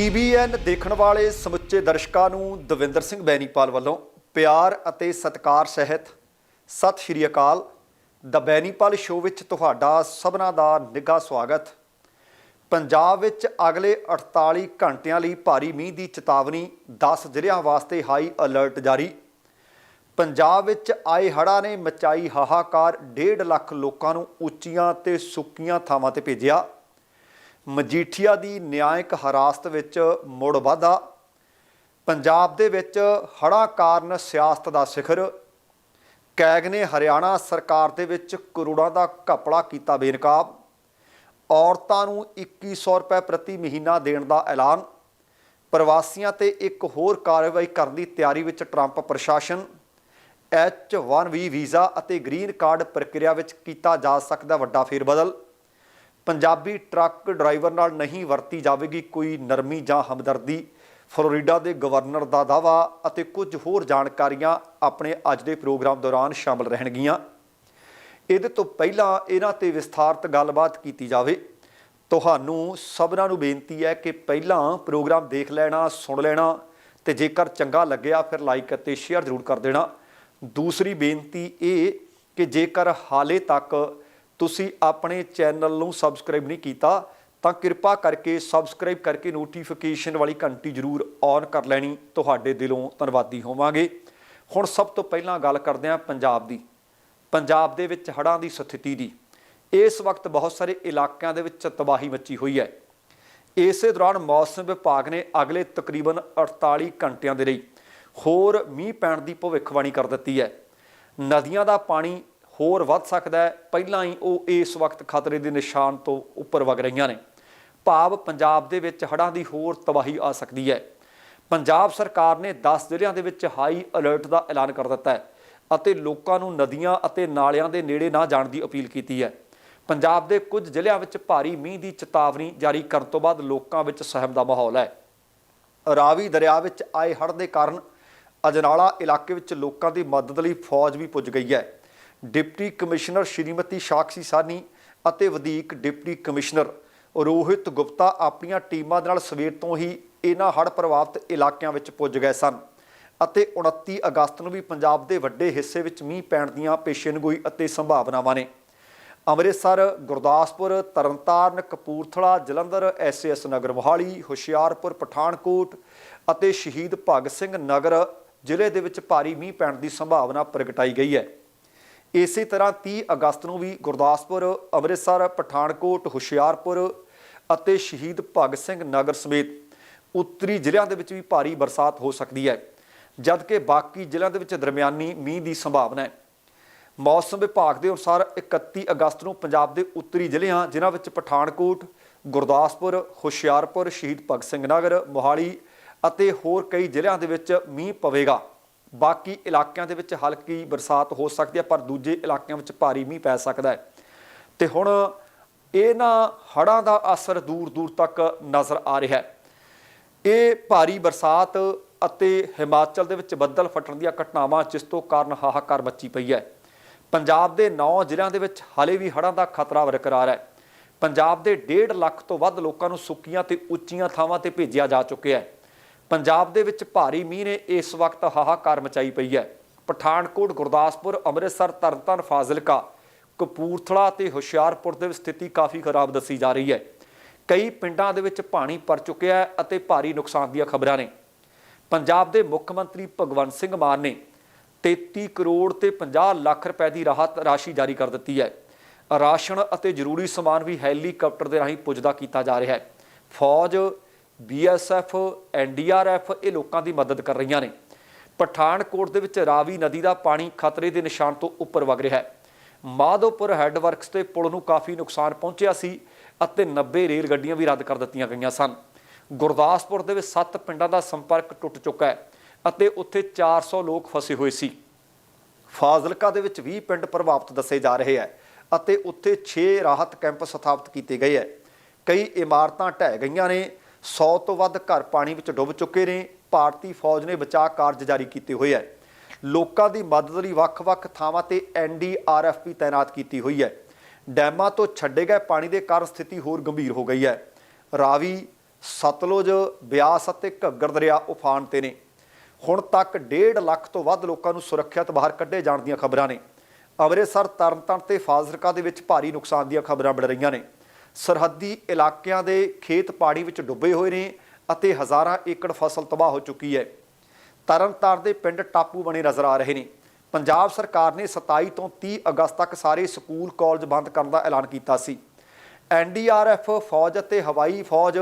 TBN ਦੇਖਣ ਵਾਲੇ ਸਮੁੱਚੇ ਦਰਸ਼ਕਾਂ ਨੂੰ ਦਵਿੰਦਰ ਸਿੰਘ ਬੈਨੀਪਾਲ ਵੱਲੋਂ ਪਿਆਰ ਅਤੇ ਸਤਿਕਾਰ ਸਹਿਤ ਸਤਿ ਸ਼੍ਰੀ ਅਕਾਲ। ਦ ਬੈਨੀਪਾਲ ਸ਼ੋਅ ਵਿੱਚ ਤੁਹਾਡਾ ਸਭਨਾਂ ਦਾ ਨਿੱਘਾ ਸਵਾਗਤ। ਪੰਜਾਬ ਵਿੱਚ ਅਗਲੇ 48 ਘੰਟਿਆਂ ਲਈ ਭਾਰੀ ਮੀਂਹ ਦੀ ਚੇਤਾਵਨੀ 10 ਜ਼ਿਲ੍ਹਿਆਂ ਵਾਸਤੇ ਹਾਈ ਅਲਰਟ ਜਾਰੀ। ਪੰਜਾਬ ਵਿੱਚ ਆਏ ਹੜ੍ਹਾਂ ਨੇ ਮਚਾਈ ਹਾਹਾਕਾਰ 1.5 ਲੱਖ ਲੋਕਾਂ ਨੂੰ ਉੱਚੀਆਂ ਤੇ ਸੁੱਕੀਆਂ ਥਾਵਾਂ ਤੇ ਭੇਜਿਆ। ਮਜੀਠੀਆ ਦੀ ਨਿਆਇਕ ਹਿਰਾਸਤ ਵਿੱਚ ਮੁੜ ਵਾਧਾ। ਪੰਜਾਬ ਦੇ ਵਿੱਚ ਹੜ੍ਹਾਂ ਕਾਰਨ ਸਿਆਸਤ ਦਾ ਸਿਖਰ। ਕੈਗ ਨੇ ਹਰਿਆਣਾ ਸਰਕਾਰ ਦੇ ਵਿੱਚ ਕਰੋੜਾਂ ਦਾ ਘਪਲਾ ਕੀਤਾ ਬੇਨਕਾਬ। ਔਰਤਾਂ ਨੂੰ 2100 ਰੁਪਏ ਪ੍ਰਤੀ ਮਹੀਨਾ ਦੇਣ ਦਾ ਐਲਾਨ। ਪ੍ਰਵਾਸੀਆਂ ਤੇ ਇੱਕ ਹੋਰ ਕਾਰਵਾਈ ਕਰਨ ਦੀ ਤਿਆਰੀ ਵਿੱਚ ਟਰੰਪ ਪ੍ਰਸ਼ਾਸਨ। H1B ਵੀਜ਼ਾ ਅਤੇ ਗ੍ਰੀਨ ਕਾਰਡ ਪ੍ਰਕਿਰਿਆ ਵਿੱਚ ਕੀਤਾ ਜਾ ਸਕਦਾ ਵੱਡਾ ਫੇਰਬਦਲ। ਪੰਜਾਬੀ ਟਰੱਕ ਡਰਾਈਵਰ ਨਾਲ ਨਹੀਂ ਵਰਤੀ ਜਾਵੇਗੀ ਕੋਈ ਨਰਮੀ ਜਾਂ ਹਮਦਰਦੀ। ਫਲੋਰੀਡਾ ਦੇ ਗਵਰਨਰ ਦਾ ਦਾਵਾ ਅਤੇ ਕੁਝ ਹੋਰ ਜਾਣਕਾਰੀਆਂ ਆਪਣੇ ਅੱਜ ਦੇ ਪ੍ਰੋਗਰਾਮ ਦੌਰਾਨ ਸ਼ਾਮਲ ਰਹਿਣਗੀਆਂ। ਇਹਦੇ ਤੋਂ ਪਹਿਲਾਂ ਇਹਨਾਂ ਤੇ ਵਿਸਥਾਰਤ ਗੱਲਬਾਤ ਕੀਤੀ ਜਾਵੇ। ਤੁਹਾਨੂੰ ਸਭਨਾਂ ਨੂੰ ਬੇਨਤੀ ਹੈ ਕਿ ਪਹਿਲਾਂ ਪ੍ਰੋਗਰਾਮ ਦੇਖ ਲੈਣਾ, ਸੁਣ ਲੈਣਾ ਤੇ ਜੇਕਰ ਚੰਗਾ ਲੱਗਿਆ ਫਿਰ ਲਾਈਕ ਅਤੇ ਸ਼ੇਅਰ ਜ਼ਰੂਰ ਕਰ ਦੇਣਾ। ਦੂਸਰੀ ਬੇਨਤੀ ਇਹ ਕਿ ਜੇਕਰ ਹਾਲੇ ਤੱਕ ਤੁਸੀਂ ਆਪਣੇ ਚੈਨਲ ਨੂੰ ਸਬਸਕ੍ਰਾਈਬ ਨਹੀਂ ਕੀਤਾ, ਤਾਂ ਕਿਰਪਾ ਕਰਕੇ ਸਬਸਕ੍ਰਾਈਬ ਕਰਕੇ ਨੋਟੀਫਿਕੇਸ਼ਨ ਵਾਲੀ ਘੰਟੀ ਜ਼ਰੂਰ ਔਨ ਕਰ ਲੈਣੀ। ਤੁਹਾਡੇ ਦਿਲੋਂ ਧੰਨਵਾਦੀ ਹੋਵਾਂਗੇ। ਹੁਣ ਸਭ ਤੋਂ ਪਹਿਲਾਂ ਗੱਲ ਕਰਦੇ ਹਾਂ ਪੰਜਾਬ ਦੀ। ਪੰਜਾਬ ਦੇ ਵਿੱਚ ਹੜ੍ਹਾਂ ਦੀ ਸਥਿਤੀ ਦੀ। ਇਸ ਵਕਤ ਬਹੁਤ ਸਾਰੇ ਇਲਾਕਿਆਂ ਦੇ ਵਿੱਚ ਤਬਾਹੀ ਮੱਚੀ ਹੋਈ ਹੈ। ਇਸੇ ਦੌਰਾਨ ਮੌਸਮ ਵਿਭਾਗ ਨੇ ਅਗਲੇ ਤਕਰੀਬਨ 48 ਘੰਟਿਆਂ ਦੇ ਲਈ ਹੋਰ ਮੀਂਹ ਪੈਣ ਦੀ ਭਵਿੱਖਬਾਣੀ ਕਰ ਦਿੱਤੀ ਹੈ। ਨਦੀਆਂ ਦਾ ਪਾਣੀ ਹੋਰ ਵੱਧ ਸਕਦਾ ਹੈ। ਪਹਿਲਾਂ ਹੀ ਉਹ ਇਸ ਵਕਤ ਖਤਰੇ ਦੇ ਨਿਸ਼ਾਨ ਤੋਂ ਉੱਪਰ ਵਗ ਰਹੀਆਂ ਨੇ। ਭਾਵ ਪੰਜਾਬ ਦੇ ਵਿੱਚ ਹੜ੍ਹਾਂ ਦੀ ਹੋਰ ਤਬਾਹੀ ਆ ਸਕਦੀ ਹੈ। ਪੰਜਾਬ ਸਰਕਾਰ ਨੇ 10 ਜ਼ਿਲ੍ਹਿਆਂ ਦੇ ਵਿੱਚ ਹਾਈ ਅਲਰਟ ਦਾ ਐਲਾਨ ਕਰ ਦਿੱਤਾ ਹੈ ਅਤੇ ਲੋਕਾਂ ਨੂੰ ਨਦੀਆਂ ਅਤੇ ਨਾਲਿਆਂ ਦੇ ਨੇੜੇ ਨਾ ਜਾਣ ਦੀ ਅਪੀਲ ਕੀਤੀ ਹੈ। ਪੰਜਾਬ ਦੇ ਕੁਝ ਜ਼ਿਲ੍ਹਿਆਂ ਵਿੱਚ ਭਾਰੀ ਮੀਂਹ ਦੀ ਚੇਤਾਵਨੀ ਜਾਰੀ ਕਰਨ ਤੋਂ ਬਾਅਦ ਲੋਕਾਂ ਵਿੱਚ ਸਹਿਮ ਦਾ ਮਾਹੌਲ ਹੈ। ਰਾਵੀ ਦਰਿਆ ਵਿੱਚ ਆਏ ਹੜ੍ਹ ਦੇ ਕਾਰਨ ਅਜਨਾਲਾ ਇਲਾਕੇ ਵਿੱਚ ਲੋਕਾਂ ਦੀ ਮਦਦ ਲਈ ਫੌਜ ਵੀ ਪੁੱਜ ਗਈ ਹੈ। ਡਿਪਟੀ ਕਮਿਸ਼ਨਰ ਸ਼੍ਰੀਮਤੀ ਸਾਕਸ਼ੀ ਸਾਨੀ ਅਤੇ ਵਧੀਕ ਡਿਪਟੀ ਕਮਿਸ਼ਨਰ ਰੋਹਿਤ ਗੁਪਤਾ ਆਪਣੀਆਂ ਟੀਮਾਂ ਦੇ ਨਾਲ ਸਵੇਰ ਤੋਂ ਹੀ ਇਹਨਾਂ ਹੜ੍ਹ ਪ੍ਰਭਾਵਿਤ ਇਲਾਕਿਆਂ ਵਿੱਚ ਪੁੱਜ ਗਏ ਸਨ ਅਤੇ 29 ਅਗਸਤ ਨੂੰ ਵੀ ਪੰਜਾਬ ਦੇ ਵੱਡੇ ਹਿੱਸੇ ਵਿੱਚ ਮੀਂਹ ਪੈਣ ਦੀਆਂ ਪੇਸ਼ੇਨਗੋਈ ਅਤੇ ਸੰਭਾਵਨਾਵਾਂ ਨੇ। ਅੰਮ੍ਰਿਤਸਰ, ਗੁਰਦਾਸਪੁਰ, ਤਰਨਤਾਰਨ, ਕਪੂਰਥਲਾ, ਜਲੰਧਰ ਐਸਐਸ ਨਗਰ ਮੋਹਾਲੀ, ਹੁਸ਼ਿਆਰਪੁਰ, ਪਠਾਨਕੋਟ ਅਤੇ ਸ਼ਹੀਦ ਭਗਤ ਸਿੰਘ ਨਗਰ ਜ਼ਿਲ੍ਹੇ ਦੇ ਵਿੱਚ ਭਾਰੀ ਮੀਂਹ ਪੈਣ ਦੀ ਸੰਭਾਵਨਾ ਪ੍ਰਗਟਾਈ ਗਈ ਹੈ। ਇਸੇ ਤਰ੍ਹਾਂ 30 ਅਗਸਤ ਨੂੰ ਵੀ ਗੁਰਦਾਸਪੁਰ, ਅੰਮ੍ਰਿਤਸਰ, ਪਠਾਨਕੋਟ, ਹੁਸ਼ਿਆਰਪੁਰ ਅਤੇ ਸ਼ਹੀਦ ਭਗਤ ਸਿੰਘ ਨਗਰ ਸਮੇਤ ਉੱਤਰੀ ਜ਼ਿਲ੍ਹਿਆਂ ਦੇ ਵਿੱਚ ਵੀ ਭਾਰੀ ਬਰਸਾਤ ਹੋ ਸਕਦੀ ਹੈ, ਜਦਕਿ ਬਾਕੀ ਜ਼ਿਲ੍ਹਿਆਂ ਦੇ ਵਿੱਚ ਦਰਮਿਆਨੀ ਮੀਂਹ ਦੀ ਸੰਭਾਵਨਾ ਹੈ। ਮੌਸਮ ਵਿਭਾਗ ਦੇ ਅਨੁਸਾਰ 31 ਅਗਸਤ ਨੂੰ ਪੰਜਾਬ ਦੇ ਉੱਤਰੀ ਜ਼ਿਲ੍ਹਿਆਂ, ਜਿਨ੍ਹਾਂ ਵਿੱਚ ਪਠਾਨਕੋਟ, ਗੁਰਦਾਸਪੁਰ, ਹੁਸ਼ਿਆਰਪੁਰ, ਸ਼ਹੀਦ ਭਗਤ ਸਿੰਘ ਨਗਰ, ਮੋਹਾਲੀ ਅਤੇ ਹੋਰ ਕਈ ਜ਼ਿਲ੍ਹਿਆਂ ਦੇ ਵਿੱਚ ਮੀਂਹ ਪਵੇਗਾ। ਬਾਕੀ ਇਲਾਕਿਆਂ ਦੇ ਵਿੱਚ ਹਲਕੀ ਬਰਸਾਤ ਹੋ ਸਕਦੀ ਹੈ, ਪਰ ਦੂਜੇ ਇਲਾਕਿਆਂ ਵਿੱਚ ਭਾਰੀ ਮੀਂਹ ਪੈ ਸਕਦਾ ਹੈ। ਤੇ ਹੁਣ ਇਹਨਾਂ ਹੜ੍ਹਾਂ ਦਾ ਅਸਰ ਦੂਰ ਦੂਰ ਤੱਕ ਨਜ਼ਰ ਆ ਰਿਹਾ ਹੈ। ਇਹ ਭਾਰੀ ਬਰਸਾਤ ਅਤੇ ਹਿਮਾਚਲ ਦੇ ਵਿੱਚ ਬੱਦਲ ਫਟਣ ਦੀਆਂ ਘਟਨਾਵਾਂ ਜਿਸ ਤੋਂ ਕਾਰਨ ਹਾਹਾਕਾਰ ਮੱਚੀ ਪਈ ਹੈ। ਪੰਜਾਬ ਦੇ 9 ਜ਼ਿਲ੍ਹਿਆਂ ਦੇ ਵਿੱਚ ਹਾਲੇ ਵੀ ਹੜ੍ਹਾਂ ਦਾ ਖਤਰਾ ਬਰਕਰਾਰ ਹੈ। ਪੰਜਾਬ ਦੇ 1.5 ਲੱਖ ਤੋਂ ਵੱਧ ਲੋਕਾਂ ਨੂੰ ਸੁੱਕੀਆਂ ਤੇ ਉੱਚੀਆਂ ਥਾਵਾਂ ਤੇ ਭੇਜਿਆ ਜਾ ਚੁੱਕਿਆ ਹੈ। ਪੰਜਾਬ ਦੇ ਵਿੱਚ ਭਾਰੀ ਮੀਂਹ ਨੇ ਇਸ ਵਕਤ ਹਾਹਾਕਾਰ ਮਚਾਈ ਪਈ ਹੈ। ਪਠਾਨਕੋਟ, ਗੁਰਦਾਸਪੁਰ, ਅੰਮ੍ਰਿਤਸਰ, ਤਰਨਤਾਰਨ, ਫਾਜ਼ਿਲਕਾ, ਕਪੂਰਥਲਾ ਤੇ ਹੁਸ਼ਿਆਰਪੁਰ ਦੇ ਵਿੱਚ ਸਥਿਤੀ ਕਾਫੀ ਖਰਾਬ ਦੱਸੀ ਜਾ ਰਹੀ ਹੈ। ਕਈ ਪਿੰਡਾਂ ਦੇ ਵਿੱਚ ਪਾਣੀ ਭਰ ਚੁੱਕਿਆ ਹੈ ਅਤੇ ਭਾਰੀ ਨੁਕਸਾਨ ਦੀਆਂ ਖਬਰਾਂ ਨੇ। ਪੰਜਾਬ ਦੇ ਮੁੱਖ ਮੰਤਰੀ ਭਗਵੰਤ ਸਿੰਘ ਮਾਨ ਨੇ 33 ਕਰੋੜ ਤੇ 50 ਲੱਖ ਰੁਪਏ ਦੀ ਰਾਹਤ ਰਾਸ਼ੀ ਜਾਰੀ ਕਰ ਦਿੱਤੀ ਹੈ। ਰਾਸ਼ਨ ਅਤੇ ਜ਼ਰੂਰੀ ਸਮਾਨ ਵੀ ਹੈਲੀਕਾਪਟਰ ਦੇ ਰਾਹੀਂ ਪੁੱਜਦਾ ਕੀਤਾ ਜਾ ਰਿਹਾ ਹੈ। ਫੌਜ ਬੀਐਸਐਫ ਐਨਡੀਆਰਐਫ ਇਹ ਲੋਕਾਂ ਦੀ ਮਦਦ ਕਰ ਰਹੀਆਂ ਨੇ। ਪਠਾਨਕੋਟ ਦੇ ਵਿੱਚ ਰਾਵੀ ਨਦੀ ਦਾ ਪਾਣੀ ਖਤਰੇ ਦੇ ਨਿਸ਼ਾਨ ਤੋਂ ਉੱਪਰ ਵਗ ਰਿਹਾ ਹੈ। ਮਾਧੋਪੁਰ ਹੈੱਡਵਰਕਸ ਤੇ ਪੁਲ ਨੂੰ ਕਾਫੀ ਨੁਕਸਾਨ ਪਹੁੰਚਿਆ ਸੀ ਅਤੇ 90 ਰੇਲ ਗੱਡੀਆਂ ਵੀ ਰੱਦ ਕਰ ਦਿੱਤੀਆਂ ਗਈਆਂ ਸਨ। ਗੁਰਦਾਸਪੁਰ ਦੇ ਵਿੱਚ 7 ਪਿੰਡਾਂ ਦਾ ਸੰਪਰਕ ਟੁੱਟ ਚੁੱਕਾ ਹੈ ਅਤੇ ਉੱਥੇ 400 ਲੋਕ ਫਸੇ ਹੋਏ ਸੀ। ਫਾਜ਼ਿਲਕਾ ਦੇ ਵਿੱਚ 20 ਪਿੰਡ ਪ੍ਰਭਾਵਿਤ ਦੱਸੇ ਜਾ ਰਹੇ ਹੈ ਅਤੇ ਉੱਥੇ 6 ਰਾਹਤ ਕੈਂਪ ਸਥਾਪਿਤ ਕੀਤੇ ਗਏ ਹੈ। ਕਈ ਇਮਾਰਤਾਂ ਢਹਿ ਗਈਆਂ ਨੇ 100 ਤੋਂ ਵੱਧ ਘਰ ਪਾਣੀ ਵਿੱਚ ਡੁੱਬ ਚੁੱਕੇ ਨੇ, ਭਾਰਤੀ ਫੌਜ ਨੇ ਬਚਾਅ ਕਾਰਜ ਜਾਰੀ ਕੀਤੇ ਹੋਏ ਹੈ। ਲੋਕਾਂ ਦੀ ਮਦਦ ਲਈ ਵੱਖ-ਵੱਖ ਥਾਵਾਂ ਤੇ ਐਨਡੀਆਰਐਫ ਵੀ ਤਾਇਨਾਤ ਕੀਤੀ ਹੋਈ ਹੈ। ਡੈਮਾਂ ਤੋਂ ਛੱਡੇ ਗਏ ਪਾਣੀ ਦੇ ਕਾਰਨ ਸਥਿਤੀ ਹੋਰ ਗੰਭੀਰ ਹੋ ਗਈ ਹੈ। ਰਾਵੀ, ਸਤਲੁਜ, ਬਿਆਸ ਅਤੇ ਘੱਗਰ ਦਰਿਆ ਉਫਾਨ ਤੇ ਨੇ। ਹੁਣ ਤੱਕ 1.5 ਲੱਖ ਤੋਂ ਵੱਧ ਲੋਕਾਂ ਨੂੰ ਸੁਰੱਖਿਅਤ ਬਾਹਰ ਕੱਢੇ ਜਾਣ ਦੀਆਂ ਖਬਰਾਂ ਨੇ। ਅੰਮ੍ਰਿਤਸਰ ਤਰਨਤਾਰਨ ਤੇ ਫਾਜ਼ਿਲਕਾ ਦੇ ਵਿੱਚ ਭਾਰੀ ਨੁਕਸਾਨ ਦੀਆਂ ਖਬਰਾਂ ਮਿਲ ਰਹੀਆਂ ਨੇ। ਸਰਹੱਦੀ ਇਲਾਕਿਆਂ ਦੇ ਖੇਤ ਪਾੜੀ ਵਿੱਚ ਡੁੱਬੇ ਹੋਏ ਨੇ ਅਤੇ ਹਜ਼ਾਰਾਂ ਏਕੜ ਫਸਲ ਤਬਾਹ ਹੋ ਚੁੱਕੀ ਹੈ। ਤਰਨਤਾਰਨ ਦੇ ਪਿੰਡ ਟਾਪੂ ਬਣੇ ਨਜ਼ਰ ਆ ਰਹੇ ਨੇ। ਪੰਜਾਬ ਸਰਕਾਰ ਨੇ 27 ਤੋਂ 30 ਅਗਸਤ ਤੱਕ ਸਾਰੇ ਸਕੂਲ, ਕਾਲਜ ਬੰਦ ਕਰਨ ਦਾ ਐਲਾਨ ਕੀਤਾ ਸੀ। ਐਨਡੀਆਰਐਫ ਫੌਜ ਅਤੇ ਹਵਾਈ ਫੌਜ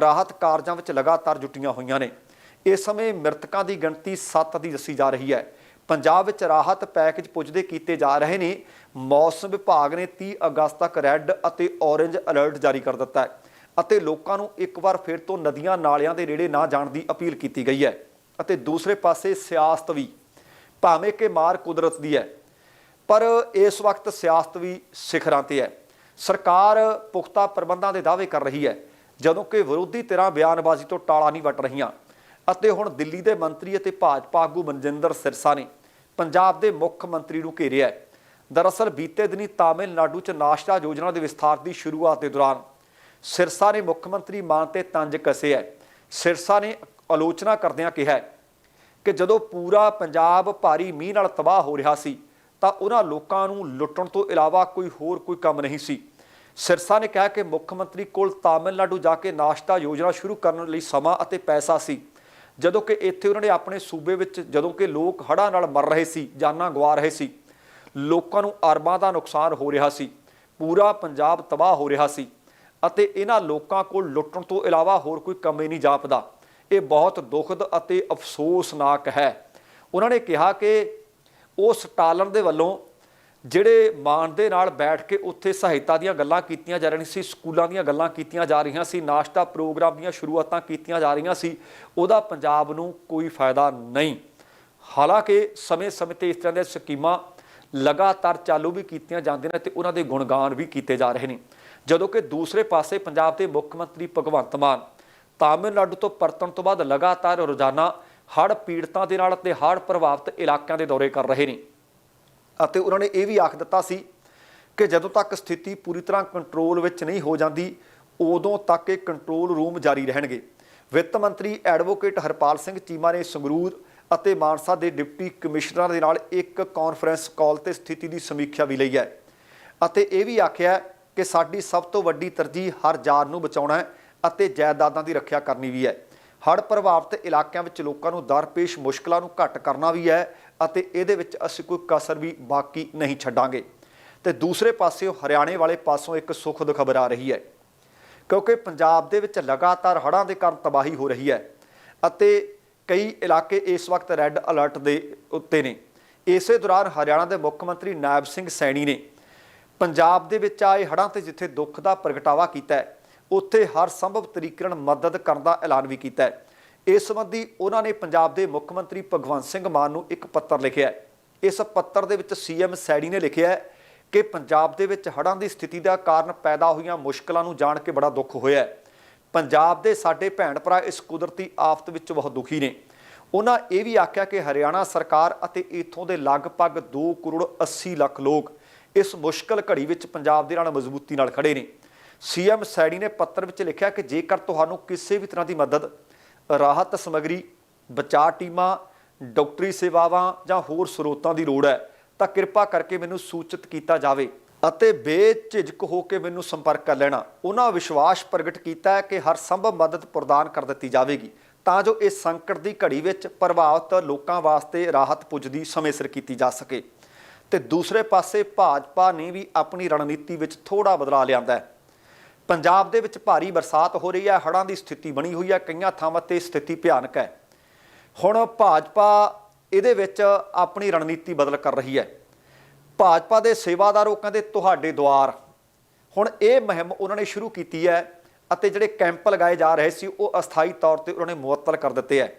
ਰਾਹਤ ਕਾਰਜਾਂ ਵਿੱਚ ਲਗਾਤਾਰ ਜੁਟੀਆਂ ਹੋਈਆਂ ਨੇ। ਇਸ ਸਮੇਂ ਮ੍ਰਿਤਕਾਂ ਦੀ ਗਿਣਤੀ 7 ਦੀ ਦੱਸੀ ਜਾ ਰਹੀ ਹੈ। ਪੰਜਾਬ ਵਿੱਚ ਰਾਹਤ ਪੈਕੇਜ ਪੁੱਜਦੇ ਕੀਤੇ ਜਾ ਰਹੇ ਨੇ। ਮੌਸਮ ਵਿਭਾਗ ਨੇ 30 ਅਗਸਤ ਤੱਕ ਰੈੱਡ ਅਤੇ ਔਰੇਂਜ ਅਲਰਟ ਜਾਰੀ ਕਰ ਦਿੱਤਾ ਹੈ ਅਤੇ ਲੋਕਾਂ ਨੂੰ ਇੱਕ ਵਾਰ ਫਿਰ ਤੋਂ ਨਦੀਆਂ ਨਾਲਿਆਂ ਦੇ ਨੇੜੇ ਨਾ ਜਾਣ ਦੀ ਅਪੀਲ ਕੀਤੀ ਗਈ ਹੈ ਅਤੇ ਦੂਸਰੇ ਪਾਸੇ ਸਿਆਸਤ ਵੀ ਭਾਵੇਂ ਕਿ ਮਾਰ ਕੁਦਰਤ ਦੀ ਹੈ, ਪਰ ਇਸ ਵਕਤ ਸਿਆਸਤ ਵੀ ਸਿਖਰਾਂ ਤੇ ਹੈ। ਸਰਕਾਰ ਪੁਖਤਾ ਪ੍ਰਬੰਧਾਂ ਦੇ ਦਾਅਵੇ ਕਰ ਰਹੀ ਹੈ, ਜਦੋਂ ਕਿ ਵਿਰੋਧੀ ਧਿਰਾਂ ਬਿਆਨਬਾਜ਼ੀ ਤੋਂ ਟਾਲਾ ਨਹੀਂ ਵੱਟ ਰਹੀਆਂ। ਅਤੇ ਹੁਣ ਦਿੱਲੀ ਦੇ ਮੰਤਰੀ ਅਤੇ ਭਾਜਪਾ ਆਗੂ ਮਨਜਿੰਦਰ ਸਿਰਸਾ ਨੇ ਪੰਜਾਬ ਦੇ ਮੁੱਖ ਮੰਤਰੀ ਨੂੰ ਘੇਰਿਆ ਹੈ। ਦਰਅਸਲ ਬੀਤੇ ਦਿਨੀ ਤਾਮਿਲਨਾਡੂ 'ਚ ਨਾਸ਼ਤਾ ਯੋਜਨਾ ਦੇ ਵਿਸਥਾਰ ਦੀ ਸ਼ੁਰੂਆਤ ਦੇ ਦੌਰਾਨ ਸਿਰਸਾ ਨੇ ਮੁੱਖ ਮੰਤਰੀ ਮਾਨ ਤੇ ਤੰਜ ਕੱਸਿਆ ਹੈ। ਸਿਰਸਾ ਨੇ ਆਲੋਚਨਾ ਕਰਦਿਆਂ ਕਿਹਾ ਕਿ ਜਦੋਂ ਪੂਰਾ ਪੰਜਾਬ ਭਾਰੀ ਮੀਂਹ ਨਾਲ ਤਬਾਹ ਹੋ ਰਿਹਾ ਸੀ, ਤਾਂ ਉਹਨਾਂ ਲੋਕਾਂ ਨੂੰ ਲੁੱਟਣ ਤੋਂ ਇਲਾਵਾ ਕੋਈ ਹੋਰ ਕੋਈ ਕੰਮ ਨਹੀਂ ਸੀ। ਸਿਰਸਾ ਨੇ ਕਿਹਾ ਕਿ ਮੁੱਖ ਮੰਤਰੀ ਕੋਲ ਤਾਮਿਲਨਾਡੂ ਜਾ ਕੇ ਨਾਸ਼ਤਾ ਯੋਜਨਾ ਸ਼ੁਰੂ ਕਰਨ ਲਈ ਸਮਾਂ ਅਤੇ ਪੈਸਾ ਸੀ। ਜਦੋਂ ਕਿ ਇੱਥੇ ਉਹਨਾਂ ਨੇ ਆਪਣੇ ਸੂਬੇ ਵਿੱਚ ਜਦੋਂ ਕਿ ਲੋਕ ਹੜ੍ਹਾਂ ਨਾਲ ਮਰ ਰਹੇ ਸੀ, ਜਾਨਾਂ ਗਵਾ ਰਹੇ ਸੀ, ਲੋਕਾਂ ਨੂੰ ਅਰਬਾਂ ਦਾ ਨੁਕਸਾਨ ਹੋ ਰਿਹਾ ਸੀ, ਪੂਰਾ ਪੰਜਾਬ ਤਬਾਹ ਹੋ ਰਿਹਾ ਸੀ ਅਤੇ ਇਹਨਾਂ ਲੋਕਾਂ ਕੋਲ ਲੁੱਟਣ ਤੋਂ ਇਲਾਵਾ ਹੋਰ ਕੋਈ ਕੰਮ ਹੀ ਨਹੀਂ ਜਾਪਦਾ। ਇਹ ਬਹੁਤ ਦੁਖਦ ਅਤੇ ਅਫਸੋਸਨਾਕ ਹੈ। ਉਹਨਾਂ ਨੇ ਕਿਹਾ ਕਿ ਉਸ ਟਾਲਣ ਦੇ ਵੱਲੋਂ ਜਿਹੜੇ ਮਾਨ ਦੇ ਨਾਲ ਬੈਠ ਕੇ ਉੱਥੇ ਸਹਾਇਤਾ ਦੀਆਂ ਗੱਲਾਂ ਕੀਤੀਆਂ ਜਾ ਰਹੀਆਂ ਸੀ, ਸਕੂਲਾਂ ਦੀਆਂ ਗੱਲਾਂ ਕੀਤੀਆਂ ਜਾ ਰਹੀਆਂ ਸੀ, ਨਾਸ਼ਤਾ ਪ੍ਰੋਗਰਾਮ ਦੀਆਂ ਸ਼ੁਰੂਆਤਾਂ ਕੀਤੀਆਂ ਜਾ ਰਹੀਆਂ ਸੀ, ਉਹਦਾ ਪੰਜਾਬ ਨੂੰ ਕੋਈ ਫਾਇਦਾ ਨਹੀਂ। ਹਾਲਾਂਕਿ ਸਮੇਂ-ਸਮੇਂ ਤੇ ਇਸ ਤਰ੍ਹਾਂ ਦੀਆਂ ਸਕੀਮਾਂ ਲਗਾਤਾਰ ਚਾਲੂ ਵੀ ਕੀਤੀਆਂ ਜਾਂਦੀਆਂ ਨੇ ਤੇ ਉਹਨਾਂ ਦੇ ਗੁਣਗਾਨ ਵੀ ਕੀਤੇ ਜਾ ਰਹੇ ਨੇ। ਜਦੋਂ ਕਿ ਦੂਸਰੇ ਪਾਸੇ ਪੰਜਾਬ ਦੇ ਮੁੱਖ ਮੰਤਰੀ ਭਗਵੰਤ ਮਾਨ ਤਾਮਿਲਨਾਡੂ ਤੋਂ ਪਰਤਣ ਤੋਂ ਬਾਅਦ ਲਗਾਤਾਰ ਰੋਜ਼ਾਨਾ ਹੜ੍ਹ ਪੀੜਤਾਂ ਦੇ ਨਾਲ ਤੇ ਹੜ੍ਹ ਪ੍ਰਭਾਵਿਤ ਇਲਾਕਿਆਂ ਦੇ ਦੌਰੇ ਕਰ ਰਹੇ ਨੇ। ਅਤੇ ਉਹਨਾਂ ਨੇ ਇਹ ਵੀ ਆਖ ਦਿੱਤਾ ਸੀ ਕਿ ਜਦੋਂ ਤੱਕ ਸਥਿਤੀ ਪੂਰੀ ਤਰ੍ਹਾਂ ਕੰਟਰੋਲ ਵਿੱਚ ਨਹੀਂ ਹੋ ਜਾਂਦੀ, ਉਦੋਂ ਤੱਕ ਇਹ ਕੰਟਰੋਲ ਰੂਮ ਜਾਰੀ ਰਹਿਣਗੇ। ਵਿੱਤ ਮੰਤਰੀ ਐਡਵੋਕੇਟ ਹਰਪਾਲ ਸਿੰਘ ਚੀਮਾ ਨੇ ਸੰਗਰੂਰ ਅਤੇ ਮਾਨਸਾ ਦੇ ਡਿਪਟੀ ਕਮਿਸ਼ਨਰਾਂ ਦੇ ਨਾਲ ਇੱਕ ਕਾਨਫਰੰਸ ਕਾਲ ਤੇ ਸਥਿਤੀ ਦੀ ਸਮੀਖਿਆ ਵੀ ਲਈ ਹੈ। ਅਤੇ ਇਹ ਵੀ ਆਖਿਆ ਕਿ ਸਾਡੀ ਸਭ ਤੋਂ ਵੱਡੀ ਤਰਜੀਹ ਹਰ ਜਾਨ ਨੂੰ ਬਚਾਉਣਾ ਹੈ ਅਤੇ ਜਾਇਦਾਦਾਂ ਦੀ ਰੱਖਿਆ ਕਰਨੀ ਵੀ ਹੈ। ਹੜ੍ਹ ਪ੍ਰਭਾਵਿਤ ਇਲਾਕਿਆਂ ਵਿੱਚ ਲੋਕਾਂ ਨੂੰ ਦਰਪੇਸ਼ ਮੁਸ਼ਕਲਾਂ ਨੂੰ ਘੱਟ ਕਰਨਾ ਵੀ ਹੈ ਅਤੇ ਇਹਦੇ ਵਿੱਚ ਅਸੀਂ ਕੋਈ ਕਸਰ ਵੀ ਬਾਕੀ ਨਹੀਂ ਛੱਡਾਂਗੇ। ਤੇ ਦੂਸਰੇ ਪਾਸੇ ਹਰਿਆਣੇ ਵਾਲੇ ਪਾਸੋਂ ਇੱਕ ਸੁਖਦ ਖਬਰ ਆ ਰਹੀ ਹੈ। ਕਿਉਂਕਿ ਪੰਜਾਬ ਦੇ ਵਿੱਚ ਲਗਾਤਾਰ ਹੜ੍ਹਾਂ ਦੇ ਕਾਰਨ ਤਬਾਹੀ ਹੋ ਰਹੀ ਹੈ ਅਤੇ ਕਈ ਇਲਾਕੇ ਇਸ ਵਕਤ ਰੈੱਡ ਅਲਰਟ ਦੇ ਉੱਤੇ ਨੇ। ਇਸੇ ਦੌਰਾਨ ਹਰਿਆਣਾ ਦੇ ਮੁੱਖ ਮੰਤਰੀ ਨਾਇਬ ਸਿੰਘ ਸੈਣੀ ਨੇ ਪੰਜਾਬ ਦੇ ਵਿੱਚ ਆਏ ਹੜ੍ਹਾਂ ਤੇ ਜਿੱਥੇ ਦੁੱਖ ਦਾ ਪ੍ਰਗਟਾਵਾ ਕੀਤਾ ਹੈ, ਉੱਥੇ ਹਰ ਸੰਭਵ ਤਰੀਕੇ ਨਾਲ ਮਦਦ ਕਰਨ ਦਾ ਐਲਾਨ ਵੀ ਕੀਤਾ ਹੈ। ਇਸ ਸੰਬੰਧੀ ਉਹਨਾਂ ਨੇ ਪੰਜਾਬ ਦੇ ਮੁੱਖ ਮੰਤਰੀ ਭਗਵੰਤ ਸਿੰਘ ਮਾਨ ਨੂੰ ਇੱਕ ਪੱਤਰ ਲਿਖਿਆ ਹੈ। ਇਸ ਪੱਤਰ ਦੇ ਵਿੱਚ ਸੀਐਮ ਸੈਣੀ ਨੇ ਲਿਖਿਆ ਹੈ ਕਿ ਪੰਜਾਬ ਦੇ ਵਿੱਚ ਹੜ੍ਹਾਂ ਦੀ ਸਥਿਤੀ ਦਾ ਕਾਰਨ ਪੈਦਾ ਹੋਈਆਂ ਮੁਸ਼ਕਲਾਂ ਨੂੰ ਜਾਣ ਕੇ ਬੜਾ ਦੁੱਖ ਹੋਇਆ ਹੈ। ਪੰਜਾਬ ਦੇ ਸਾਡੇ ਭੈਣ ਭਰਾ ਇਸ ਕੁਦਰਤੀ ਆਫਤ ਵਿੱਚ ਬਹੁਤ ਦੁਖੀ ਨੇ। ਉਹਨਾਂ ਇਹ ਵੀ ਆਖਿਆ ਕਿ ਹਰਿਆਣਾ ਸਰਕਾਰ ਅਤੇ ਇਥੋਂ ਦੇ ਲਗਭਗ 2 ਕਰੋੜ 80 ਲੱਖ ਲੋਕ ਇਸ ਮੁਸ਼ਕਲ ਘੜੀ ਵਿੱਚ ਪੰਜਾਬ ਦੇ ਨਾਲ ਮਜ਼ਬੂਤੀ ਨਾਲ ਖੜੇ ਨੇ। ਸੀਐਮ ਸੈਣੀ ਨੇ ਪੱਤਰ ਵਿੱਚ ਲਿਖਿਆ ਕਿ ਜੇਕਰ ਤੁਹਾਨੂੰ ਕਿਸੇ ਵੀ ਤਰ੍ਹਾਂ ਦੀ ਮਦਦ ਰਾਹਤ ਸਮੱਗਰੀ, ਬਚਾਅ ਟੀਮਾਂ, ਡਾਕਟਰੀ ਸੇਵਾਵਾਂ ਜਾਂ ਹੋਰ ਸਰੋਤਾਂ ਦੀ ਲੋੜ ਹੈ, ਤਾਂ ਕਿਰਪਾ ਕਰਕੇ ਮੈਨੂੰ ਸੂਚਿਤ ਕੀਤਾ ਜਾਵੇ ਅਤੇ ਬੇਝਿਜਕ ਹੋ ਕੇ ਮੈਨੂੰ ਸੰਪਰਕ ਕਰ ਲੈਣਾ। ਉਹਨਾਂ ਵਿਸ਼ਵਾਸ ਪ੍ਰਗਟ ਕੀਤਾ ਹੈ ਕਿ ਹਰ ਸੰਭਵ ਮਦਦ ਪ੍ਰਦਾਨ ਕਰ ਦਿੱਤੀ ਜਾਵੇਗੀ, ਤਾਂ ਜੋ ਇਸ ਸੰਕਟ ਦੀ ਘੜੀ ਵਿੱਚ ਪ੍ਰਭਾਵਿਤ ਲੋਕਾਂ ਵਾਸਤੇ ਰਾਹਤ ਪੁੱਜਦੀ ਸਮੇਂ ਸਿਰ ਕੀਤੀ ਜਾ ਸਕੇ। ਤੇ ਦੂਸਰੇ ਪਾਸੇ ਭਾਜਪਾ ਨੇ ਵੀ ਆਪਣੀ ਰਣਨੀਤੀ ਵਿੱਚ ਥੋੜਾ ਬਦਲਾਅ ਲਿਆਂਦਾ ਹੈ। ਪੰਜਾਬ ਦੇ ਵਿੱਚ ਭਾਰੀ ਬਰਸਾਤ ਹੋ ਰਹੀ ਹੈ, ਹੜ੍ਹਾਂ ਦੀ ਸਥਿਤੀ ਬਣੀ ਹੋਈ ਹੈ, ਕਈਆਂ ਥਾਵਾਂ ਤੇ ਸਥਿਤੀ ਭਿਆਨਕ ਹੈ। ਹੁਣ ਭਾਜਪਾ ਇਹਦੇ ਵਿੱਚ ਆਪਣੀ ਰਣਨੀਤੀ ਬਦਲ ਕਰ ਰਹੀ ਹੈ। ਭਾਜਪਾ ਦੇ ਸੇਵਾਦਾਰ ਉਹ ਕਹਿੰਦੇ, ਤੁਹਾਡੇ ਦੁਆਰ। ਹੁਣ ਇਹ ਮੁਹਿੰਮ ਉਹਨਾਂ ਨੇ ਸ਼ੁਰੂ ਕੀਤੀ ਹੈ ਅਤੇ ਜਿਹੜੇ ਕੈਂਪ ਲਗਾਏ ਜਾ ਰਹੇ ਸੀ, ਉਹ ਅਸਥਾਈ ਤੌਰ ਤੇ ਉਹਨਾਂ ਨੇ ਮੁਅੱਤਲ ਕਰ ਦਿੱਤੇ ਹੈ।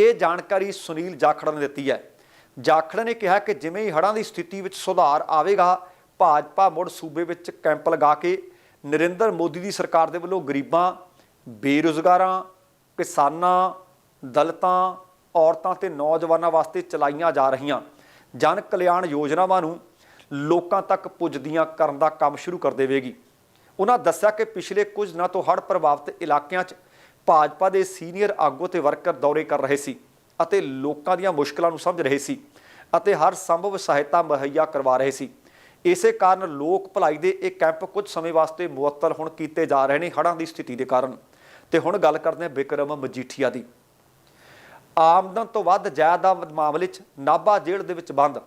ਇਹ ਜਾਣਕਾਰੀ ਸੁਨੀਲ ਜਾਖੜ ਨੇ ਦਿੱਤੀ ਹੈ। ਜਾਖੜ ਨੇ ਕਿਹਾ ਕਿ ਜਿਵੇਂ ਹੀ ਹੜ੍ਹਾਂ ਦੀ ਸਥਿਤੀ ਵਿੱਚ ਸੁਧਾਰ ਆਵੇਗਾ, ਭਾਜਪਾ ਮੁੜ ਸੂਬੇ ਵਿੱਚ ਕੈਂਪ ਲਗਾ ਕੇ ਨਰਿੰਦਰ ਮੋਦੀ ਦੀ ਸਰਕਾਰ ਦੇ ਵੱਲੋਂ ਗਰੀਬਾਂ, ਬੇਰੁਜ਼ਗਾਰਾਂ, ਕਿਸਾਨਾਂ, ਦਲਤਾਂ, ਔਰਤਾਂ ਤੇ ਨੌਜਵਾਨਾਂ ਵਾਸਤੇ ਚਲਾਈਆਂ ਜਾ ਰਹੀਆਂ ਜਨ ਕਲਿਆਣ ਯੋਜਨਾਵਾਂ ਨੂੰ ਲੋਕਾਂ ਤੱਕ ਪੁੱਜਦੀਆਂ ਕਰਨ ਦਾ ਕੰਮ ਸ਼ੁਰੂ ਕਰ ਦੇਵੇਗੀ। ਉਹਨਾਂ ਦੱਸਿਆ ਕਿ ਪਿਛਲੇ ਕੁਝ ਦਿਨਾਂ ਤੋਂ ਹੜ੍ਹ ਪ੍ਰਭਾਵਿਤ ਇਲਾਕਿਆਂ 'ਚ ਭਾਜਪਾ ਦੇ ਸੀਨੀਅਰ ਆਗੂ ਤੇ ਵਰਕਰ ਦੌਰੇ ਕਰ ਰਹੇ ਸੀ ਅਤੇ ਲੋਕਾਂ ਦੀਆਂ ਮੁਸ਼ਕਲਾਂ ਨੂੰ ਸਮਝ ਰਹੇ ਸੀ ਅਤੇ ਹਰ ਸੰਭਵ ਸਹਾਇਤਾ ਮੁਹੱਈਆ ਕਰਵਾ ਰਹੇ ਸੀ। ਇਸੇ ਕਾਰਨ ਲੋਕ ਭਲਾਈ ਦੇ ਇਹ ਕੈਂਪ ਕੁਝ ਸਮੇਂ ਵਾਸਤੇ ਮੁਅੱਤਲ ਹੁਣ ਕੀਤੇ ਜਾ ਰਹੇ ਨੇ ਹੜ੍ਹਾਂ ਦੀ ਸਥਿਤੀ ਦੇ ਕਾਰਨ। ਤੇ ਹੁਣ ਗੱਲ ਕਰਦੇ ਹਾਂ ਬਿਕਰਮ ਮਜੀਠੀਆ ਦੀ। ਆਮਦਨ ਤੋਂ ਵੱਧ ਜਾਇਦਾਦ ਮਾਮਲੇ 'ਚ ਨਾਭਾ ਜੇਲ੍ਹ ਦੇ ਵਿੱਚ ਬੰਦ।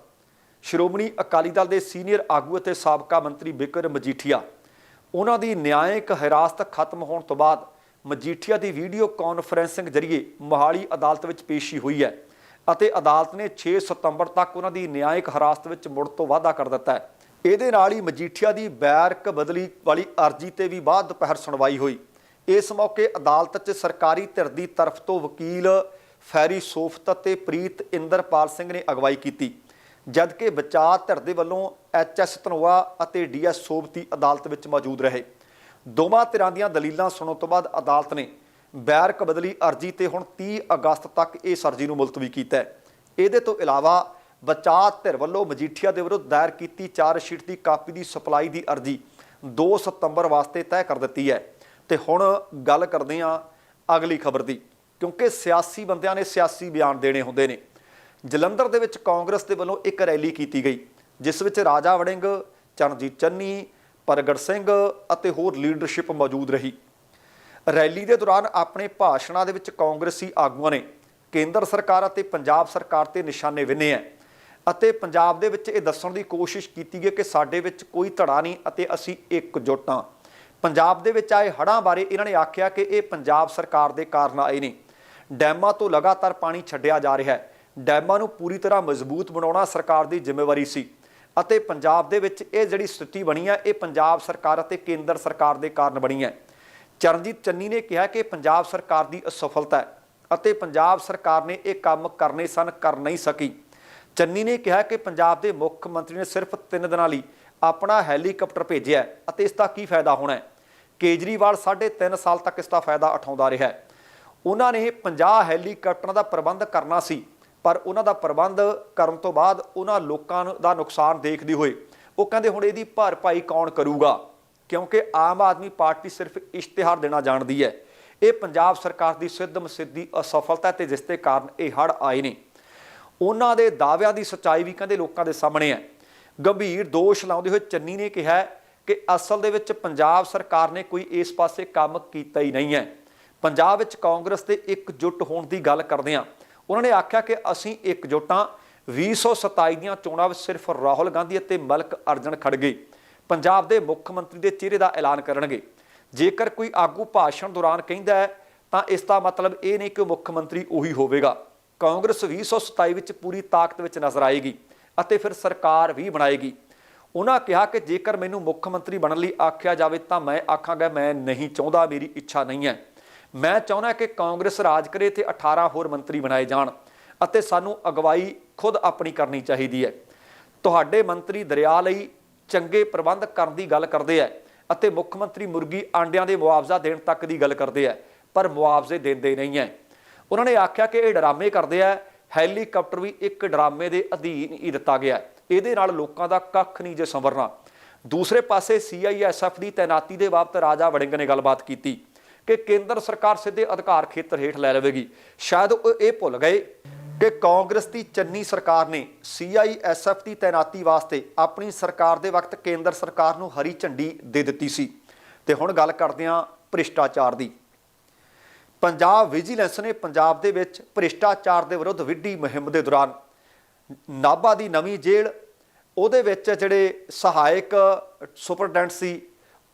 ਸ਼੍ਰੋਮਣੀ ਅਕਾਲੀ ਦਲ ਦੇ ਸੀਨੀਅਰ ਆਗੂ ਅਤੇ ਸਾਬਕਾ ਮੰਤਰੀ ਬਿਕਰਮ ਮਜੀਠੀਆ। ਉਹਨਾਂ ਦੀ ਨਿਆਇਕ ਹਿਰਾਸਤ ਖਤਮ ਹੋਣ ਤੋਂ ਬਾਅਦ ਮਜੀਠੀਆ ਦੀ ਵੀਡੀਓ ਕਾਨਫਰੈਂਸਿੰਗ ਜ਼ਰੀਏ ਮੋਹਾਲੀ ਅਦਾਲਤ ਵਿੱਚ ਪੇਸ਼ੀ ਹੋਈ ਹੈ। ਅਤੇ ਅਦਾਲਤ ਨੇ 6 ਸਤੰਬਰ ਤੱਕ ਉਹਨਾਂ ਦੀ ਨਿਆਂਇਕ ਹਿਰਾਸਤ ਵਿੱਚ ਮੁੜ ਤੋਂ ਵਾਅਦਾ ਕਰ ਦਿੱਤਾ ਹੈ। ਇਹਦੇ ਨਾਲ ਹੀ ਮਜੀਠੀਆ ਦੀ ਬੈਰਕ ਬਦਲੀ ਵਾਲੀ ਅਰਜੀ ਤੇ ਵੀ ਬਾਅਦ ਦੁਪਹਿਰ ਸੁਣਵਾਈ ਹੋਈ। ਇਸ ਮੌਕੇ ਅਦਾਲਤ 'ਚ ਸਰਕਾਰੀ ਧਿਰ ਦੀ ਤਰਫ ਤੋਂ ਵਕੀਲ ਫੈਰੀ ਸੋਫਤ ਅਤੇ ਪ੍ਰੀਤ ਇੰਦਰਪਾਲ ਸਿੰਘ ਨੇ ਅਗਵਾਈ ਕੀਤੀ। ਜਦਕਿ ਬਚਾਅ ਧਿਰ ਦੇ ਵੱਲੋਂ ਐਚਐਸ ਧਨੋਆ ਅਤੇ ਡੀਐਸ ਸੋਬਤੀ ਅਦਾਲਤ ਵਿੱਚ ਮੌਜੂਦ ਰਹੇ। ਦੋਵਾਂ ਧਿਰਾਂ ਦੀਆਂ ਦਲੀਲਾਂ ਸੁਣਨ ਤੋਂ ਬਾਅਦ ਅਦਾਲਤ ਨੇ ਬੈਰਕ ਬਦਲੀ ਅਰਜੀ ਤੇ ਹੁਣ 30 ਅਗਸਤ ਤੱਕ ਇਸ ਅਰਜੀ ਨੂੰ ਮੁਲਤਵੀ ਕੀਤਾ ਹੈ। ਇਹਦੇ ਤੋਂ ਇਲਾਵਾ ਬਚਾਅ ਧਿਰ ਵੱਲੋਂ ਮਜੀਠੀਆ ਦੇ ਵਿਰੁੱਧ ਦਾਇਰ ਕੀਤੀ ਚਾਰ ਸ਼ੀਟ ਦੀ ਕਾਪੀ ਦੀ ਸਪਲਾਈ ਦੀ ਅਰਜੀ 2 ਸਤੰਬਰ ਵਾਸਤੇ ਤੈਅ ਕਰ ਦਿੱਤੀ ਹੈ। ਤੇ ਹੁਣ ਗੱਲ ਕਰਦੇ ਹਾਂ ਅਗਲੀ ਖਬਰ ਦੀ, ਕਿਉਂਕਿ ਸਿਆਸੀ ਬੰਦਿਆਂ ਨੇ ਸਿਆਸੀ ਬਿਆਨ ਦੇਣੇ ਹੁੰਦੇ ਨੇ। ਜਲੰਧਰ ਦੇ ਵਿੱਚ ਕਾਂਗਰਸ ਦੇ ਵੱਲੋਂ ਇੱਕ ਰੈਲੀ ਕੀਤੀ ਗਈ, ਜਿਸ ਵਿੱਚ ਰਾਜਾ ਵੜਿੰਗ, ਚਰਨਜੀਤ ਚੰਨੀ, ਪ੍ਰਗਟ ਸਿੰਘ ਅਤੇ ਹੋਰ ਲੀਡਰਸ਼ਿਪ ਮੌਜੂਦ ਰਹੀ। ਰੈਲੀ ਦੇ ਦੌਰਾਨ ਆਪਣੇ ਭਾਸ਼ਣਾਂ ਦੇ ਵਿੱਚ ਕਾਂਗਰਸੀ ਆਗੂਆਂ ਨੇ ਕੇਂਦਰ ਸਰਕਾਰ ਅਤੇ ਪੰਜਾਬ ਸਰਕਾਰ ਤੇ ਨਿਸ਼ਾਨੇ ਵਿੰਨੇ ਹੈ। ਅਤੇ ਪੰਜਾਬ ਦੇ ਵਿੱਚ ਇਹ ਦੱਸਣ ਦੀ ਕੋਸ਼ਿਸ਼ ਕੀਤੀ ਗਈ ਕਿ ਸਾਡੇ ਵਿੱਚ ਕੋਈ ਧੜਾ ਨਹੀਂ ਅਤੇ ਅਸੀਂ ਇਕਜੁੱਟ ਹਾਂ। ਪੰਜਾਬ ਦੇ ਵਿੱਚ ਆਏ ਹੜ੍ਹਾਂ ਬਾਰੇ ਇਹਨਾਂ ਨੇ ਆਖਿਆ ਕਿ ਇਹ ਪੰਜਾਬ ਸਰਕਾਰ ਦੇ ਕਾਰਨ ਆਏ ਨੇ। ਡੈਮਾਂ ਤੋਂ ਲਗਾਤਾਰ ਪਾਣੀ ਛੱਡਿਆ ਜਾ ਰਿਹਾ ਹੈ। ਡੈਮਾਂ ਨੂੰ ਪੂਰੀ ਤਰ੍ਹਾਂ ਮਜ਼ਬੂਤ ਬਣਾਉਣਾ ਸਰਕਾਰ ਦੀ ਜ਼ਿੰਮੇਵਾਰੀ ਸੀ ਅਤੇ ਪੰਜਾਬ ਦੇ ਵਿੱਚ ਇਹ ਜਿਹੜੀ ਸਥਿਤੀ ਬਣੀ ਹੈ, ਇਹ ਪੰਜਾਬ ਸਰਕਾਰ ਅਤੇ ਕੇਂਦਰ ਸਰਕਾਰ ਦੇ ਕਾਰਨ ਬਣੀ ਹੈ। ਚਰਨਜੀਤ ਚੰਨੀ ਨੇ ਕਿਹਾ ਕਿ ਪੰਜਾਬ ਸਰਕਾਰ ਦੀ ਅਸਫਲਤਾ ਹੈ ਅਤੇ ਪੰਜਾਬ ਸਰਕਾਰ ਨੇ ਇਹ ਕੰਮ ਕਰਨੇ ਸਨ, ਕਰ ਨਹੀਂ ਸਕੀ। ਚੰਨੀ ਨੇ ਕਿਹਾ ਕਿ ਪੰਜਾਬ ਦੇ ਮੁੱਖ ਮੰਤਰੀ ਨੇ ਸਿਰਫ 3 ਦਿਨਾਂ ਲਈ ਆਪਣਾ ਹੈਲੀਕਾਪਟਰ ਭੇਜਿਆ ਅਤੇ ਇਸ ਦਾ ਕੀ ਫਾਇਦਾ ਹੋਣਾ ਹੈ? ਕੇਜਰੀਵਾਲ 3.5 ਸਾਲ ਤੱਕ ਇਸ ਦਾ ਫਾਇਦਾ ਉਠਾਉਂਦਾ ਰਿਹਾ ਉਹਨਾਂ ਨੇ 50 ਹੈਲੀਕਾਪਟਰਾਂ ਦਾ ਪ੍ਰਬੰਧ ਕਰਨਾ ਸੀ, ਪਰ ਉਹਨਾਂ ਦਾ ਪ੍ਰਬੰਧ ਕਰਨ ਤੋਂ ਬਾਅਦ ਉਹਨਾਂ ਲੋਕਾਂ ਨੂੰ- ਦਾ ਨੁਕਸਾਨ ਦੇਖਦੇ ਹੋਏ ਉਹ ਕਹਿੰਦੇ ਹੁਣ ਇਹਦੀ ਭਰਪਾਈ ਕੌਣ ਕਰੂਗਾ? ਕਿਉਂਕਿ ਆਮ ਆਦਮੀ ਪਾਰਟੀ ਸਿਰਫ ਇਸ਼ਤਿਹਾਰ ਦੇਣਾ ਜਾਣਦੀ ਹੈ। ਇਹ ਪੰਜਾਬ ਸਰਕਾਰ ਦੀ ਸਿੱਧ ਮਸਿੱਧੀ ਅਸਫਲਤਾ ਤੇ ਜਿਸ ਦੇ ਕਾਰਨ ਇਹ ਹੜ ਆਏ ਨੇ। ਉਹਨਾਂ ਦੇ ਦਾਅਵਿਆਂ ਦੀ ਸੱਚਾਈ ਵੀ ਕਹਿੰਦੇ ਲੋਕਾਂ ਦੇ ਸਾਹਮਣੇ ਹੈ। ਗੰਭੀਰ ਦੋਸ਼ ਲਾਉਂਦੇ ਹੋਏ ਚੰਨੀ ਨੇ ਕਿਹਾ ਕਿ ਅਸਲ ਦੇ ਵਿੱਚ ਪੰਜਾਬ ਸਰਕਾਰ ਨੇ ਕੋਈ ਇਸ ਪਾਸੇ ਕੰਮ ਕੀਤਾ ਹੀ ਨਹੀਂ ਹੈ। ਪੰਜਾਬ ਵਿੱਚ ਕਾਂਗਰਸ ਦੇ ਇਕਜੁੱਟ ਹੋਣ ਦੀ ਗੱਲ ਕਰਦੇ ਹਾਂ। ਉਹਨਾਂ ਨੇ ਆਖਿਆ ਕਿ ਅਸੀਂ ਇਕਜੁੱਟਾਂ। 2027 ਦੀਆਂ ਚੋਣਾਂ ਵਿੱਚ ਸਿਰਫ ਰਾਹੁਲ ਗਾਂਧੀ ਅਤੇ ਮਲਕ ਅਰਜਨ ਖੜਗੇ ਪੰਜਾਬ ਦੇ ਮੁੱਖ ਮੰਤਰੀ ਦੇ ਚਿਹਰੇ ਦਾ ਐਲਾਨ ਕਰਨਗੇ। ਜੇਕਰ ਕੋਈ ਆਗੂ ਭਾਸ਼ਣ ਦੌਰਾਨ ਕਹਿੰਦਾ ਹੈ, ਤਾਂ ਇਸ ਦਾ ਮਤਲਬ ਇਹ ਨਹੀਂ ਕਿ ਮੁੱਖ ਮੰਤਰੀ ਉਹੀ ਹੋਵੇਗਾ। ਕਾਂਗਰਸ 2027 ਵਿੱਚ ਪੂਰੀ ਤਾਕਤ ਵਿੱਚ ਨਜ਼ਰ ਆਏਗੀ ਅਤੇ ਫਿਰ ਸਰਕਾਰ ਵੀ ਬਣਾਏਗੀ। ਉਹਨਾਂ ਕਿਹਾ ਕਿ ਜੇਕਰ ਮੈਨੂੰ ਮੁੱਖ ਮੰਤਰੀ ਬਣਨ ਲਈ ਆਖਿਆ ਜਾਵੇ ਤਾਂ ਮੈਂ ਆਖਾਂਗਾ, ਮੈਂ ਨਹੀਂ ਚਾਹੁੰਦਾ, ਮੇਰੀ ਇੱਛਾ ਨਹੀਂ ਹੈ। ਮੈਂ ਚਾਹੁੰਦਾ ਕਿ ਕਾਂਗਰਸ ਰਾਜ ਕਰੇ ਤੇ 18 ਹੋਰ ਮੰਤਰੀ ਬਣਾਏ ਜਾਣ ਅਤੇ ਸਾਨੂੰ ਅਗਵਾਈ ਖੁਦ ਆਪਣੀ ਕਰਨੀ ਚਾਹੀਦੀ ਹੈ। ਤੁਹਾਡੇ ਮੰਤਰੀ ਦਰਿਆ ਲਈ ਚੰਗੇ ਪ੍ਰਬੰਧ ਕਰਨ ਦੀ ਗੱਲ ਕਰਦੇ ਆ ਅਤੇ ਮੁੱਖ ਮੰਤਰੀ ਮੁਰਗੀ ਆਂਡਿਆਂ ਦੇ ਮੁਆਵਜ਼ਾ ਦੇਣ ਤੱਕ ਦੀ ਗੱਲ ਕਰਦੇ ਆ ਪਰ ਮੁਆਵਜ਼ੇ ਦਿੰਦੇ ਨਹੀਂ ਹੈ। ਉਹਨਾਂ ਨੇ ਆਖਿਆ ਕਿ ਇਹ ਡਰਾਮੇ ਕਰਦੇ ਆ। ਹੈਲੀਕਾਪਟਰ ਵੀ ਇੱਕ ਡਰਾਮੇ ਦੇ ਅਧੀਨ ਹੀ ਦਿੱਤਾ ਗਿਆ। ਇਹਦੇ ਨਾਲ ਲੋਕਾਂ ਦਾ ਕੱਖ ਨਹੀਂ ਜੇ ਸੰਵਰਨਾ। ਦੂਸਰੇ ਪਾਸੇ ਸੀਆਈਐਸਐਫ ਦੀ ਤੈਨਾਤੀ ਦੇ ਬਾਬਤ ਰਾਜਾ ਵੜਿੰਗ ਨੇ ਗੱਲਬਾਤ ਕੀਤੀ ਕਿ ਕੇਂਦਰ ਸਰਕਾਰ ਸਿੱਧੇ ਅਧਿਕਾਰ ਖੇਤਰ ਹੇਠ ਲੈ ਲਵੇਗੀ। ਸ਼ਾਇਦ ਉਹ ਇਹ ਭੁੱਲ ਗਏ ਕਿ ਕਾਂਗਰਸ ਦੀ ਚੰਨੀ ਸਰਕਾਰ ਨੇ ਸੀਆਈਐਸਐਫ ਦੀ ਤੈਨਾਤੀ ਵਾਸਤੇ ਆਪਣੀ ਸਰਕਾਰ ਦੇ ਵਕਤ ਕੇਂਦਰ ਸਰਕਾਰ ਨੂੰ ਹਰੀ ਝੰਡੀ ਦੇ ਦਿੱਤੀ ਸੀ। ਤੇ ਹੁਣ ਗੱਲ ਕਰਦੇ ਹਾਂ ਭ੍ਰਿਸ਼ਟਾਚਾਰ ਦੀ। ਪੰਜਾਬ ਵਿਜੀਲੈਂਸ ਨੇ ਪੰਜਾਬ ਦੇ ਵਿੱਚ ਭ੍ਰਿਸ਼ਟਾਚਾਰ ਦੇ ਵਿਰੁੱਧ ਵਿੱਢੀ ਮੁਹਿੰਮ ਦੇ ਦੌਰਾਨ ਨਾਭਾ ਦੀ ਨਵੀਂ ਜੇਲ੍ਹ, ਉਹਦੇ ਵਿੱਚ ਜਿਹੜੇ ਸਹਾਇਕ ਸੁਪਰਡੈਂਟ ਸੀ,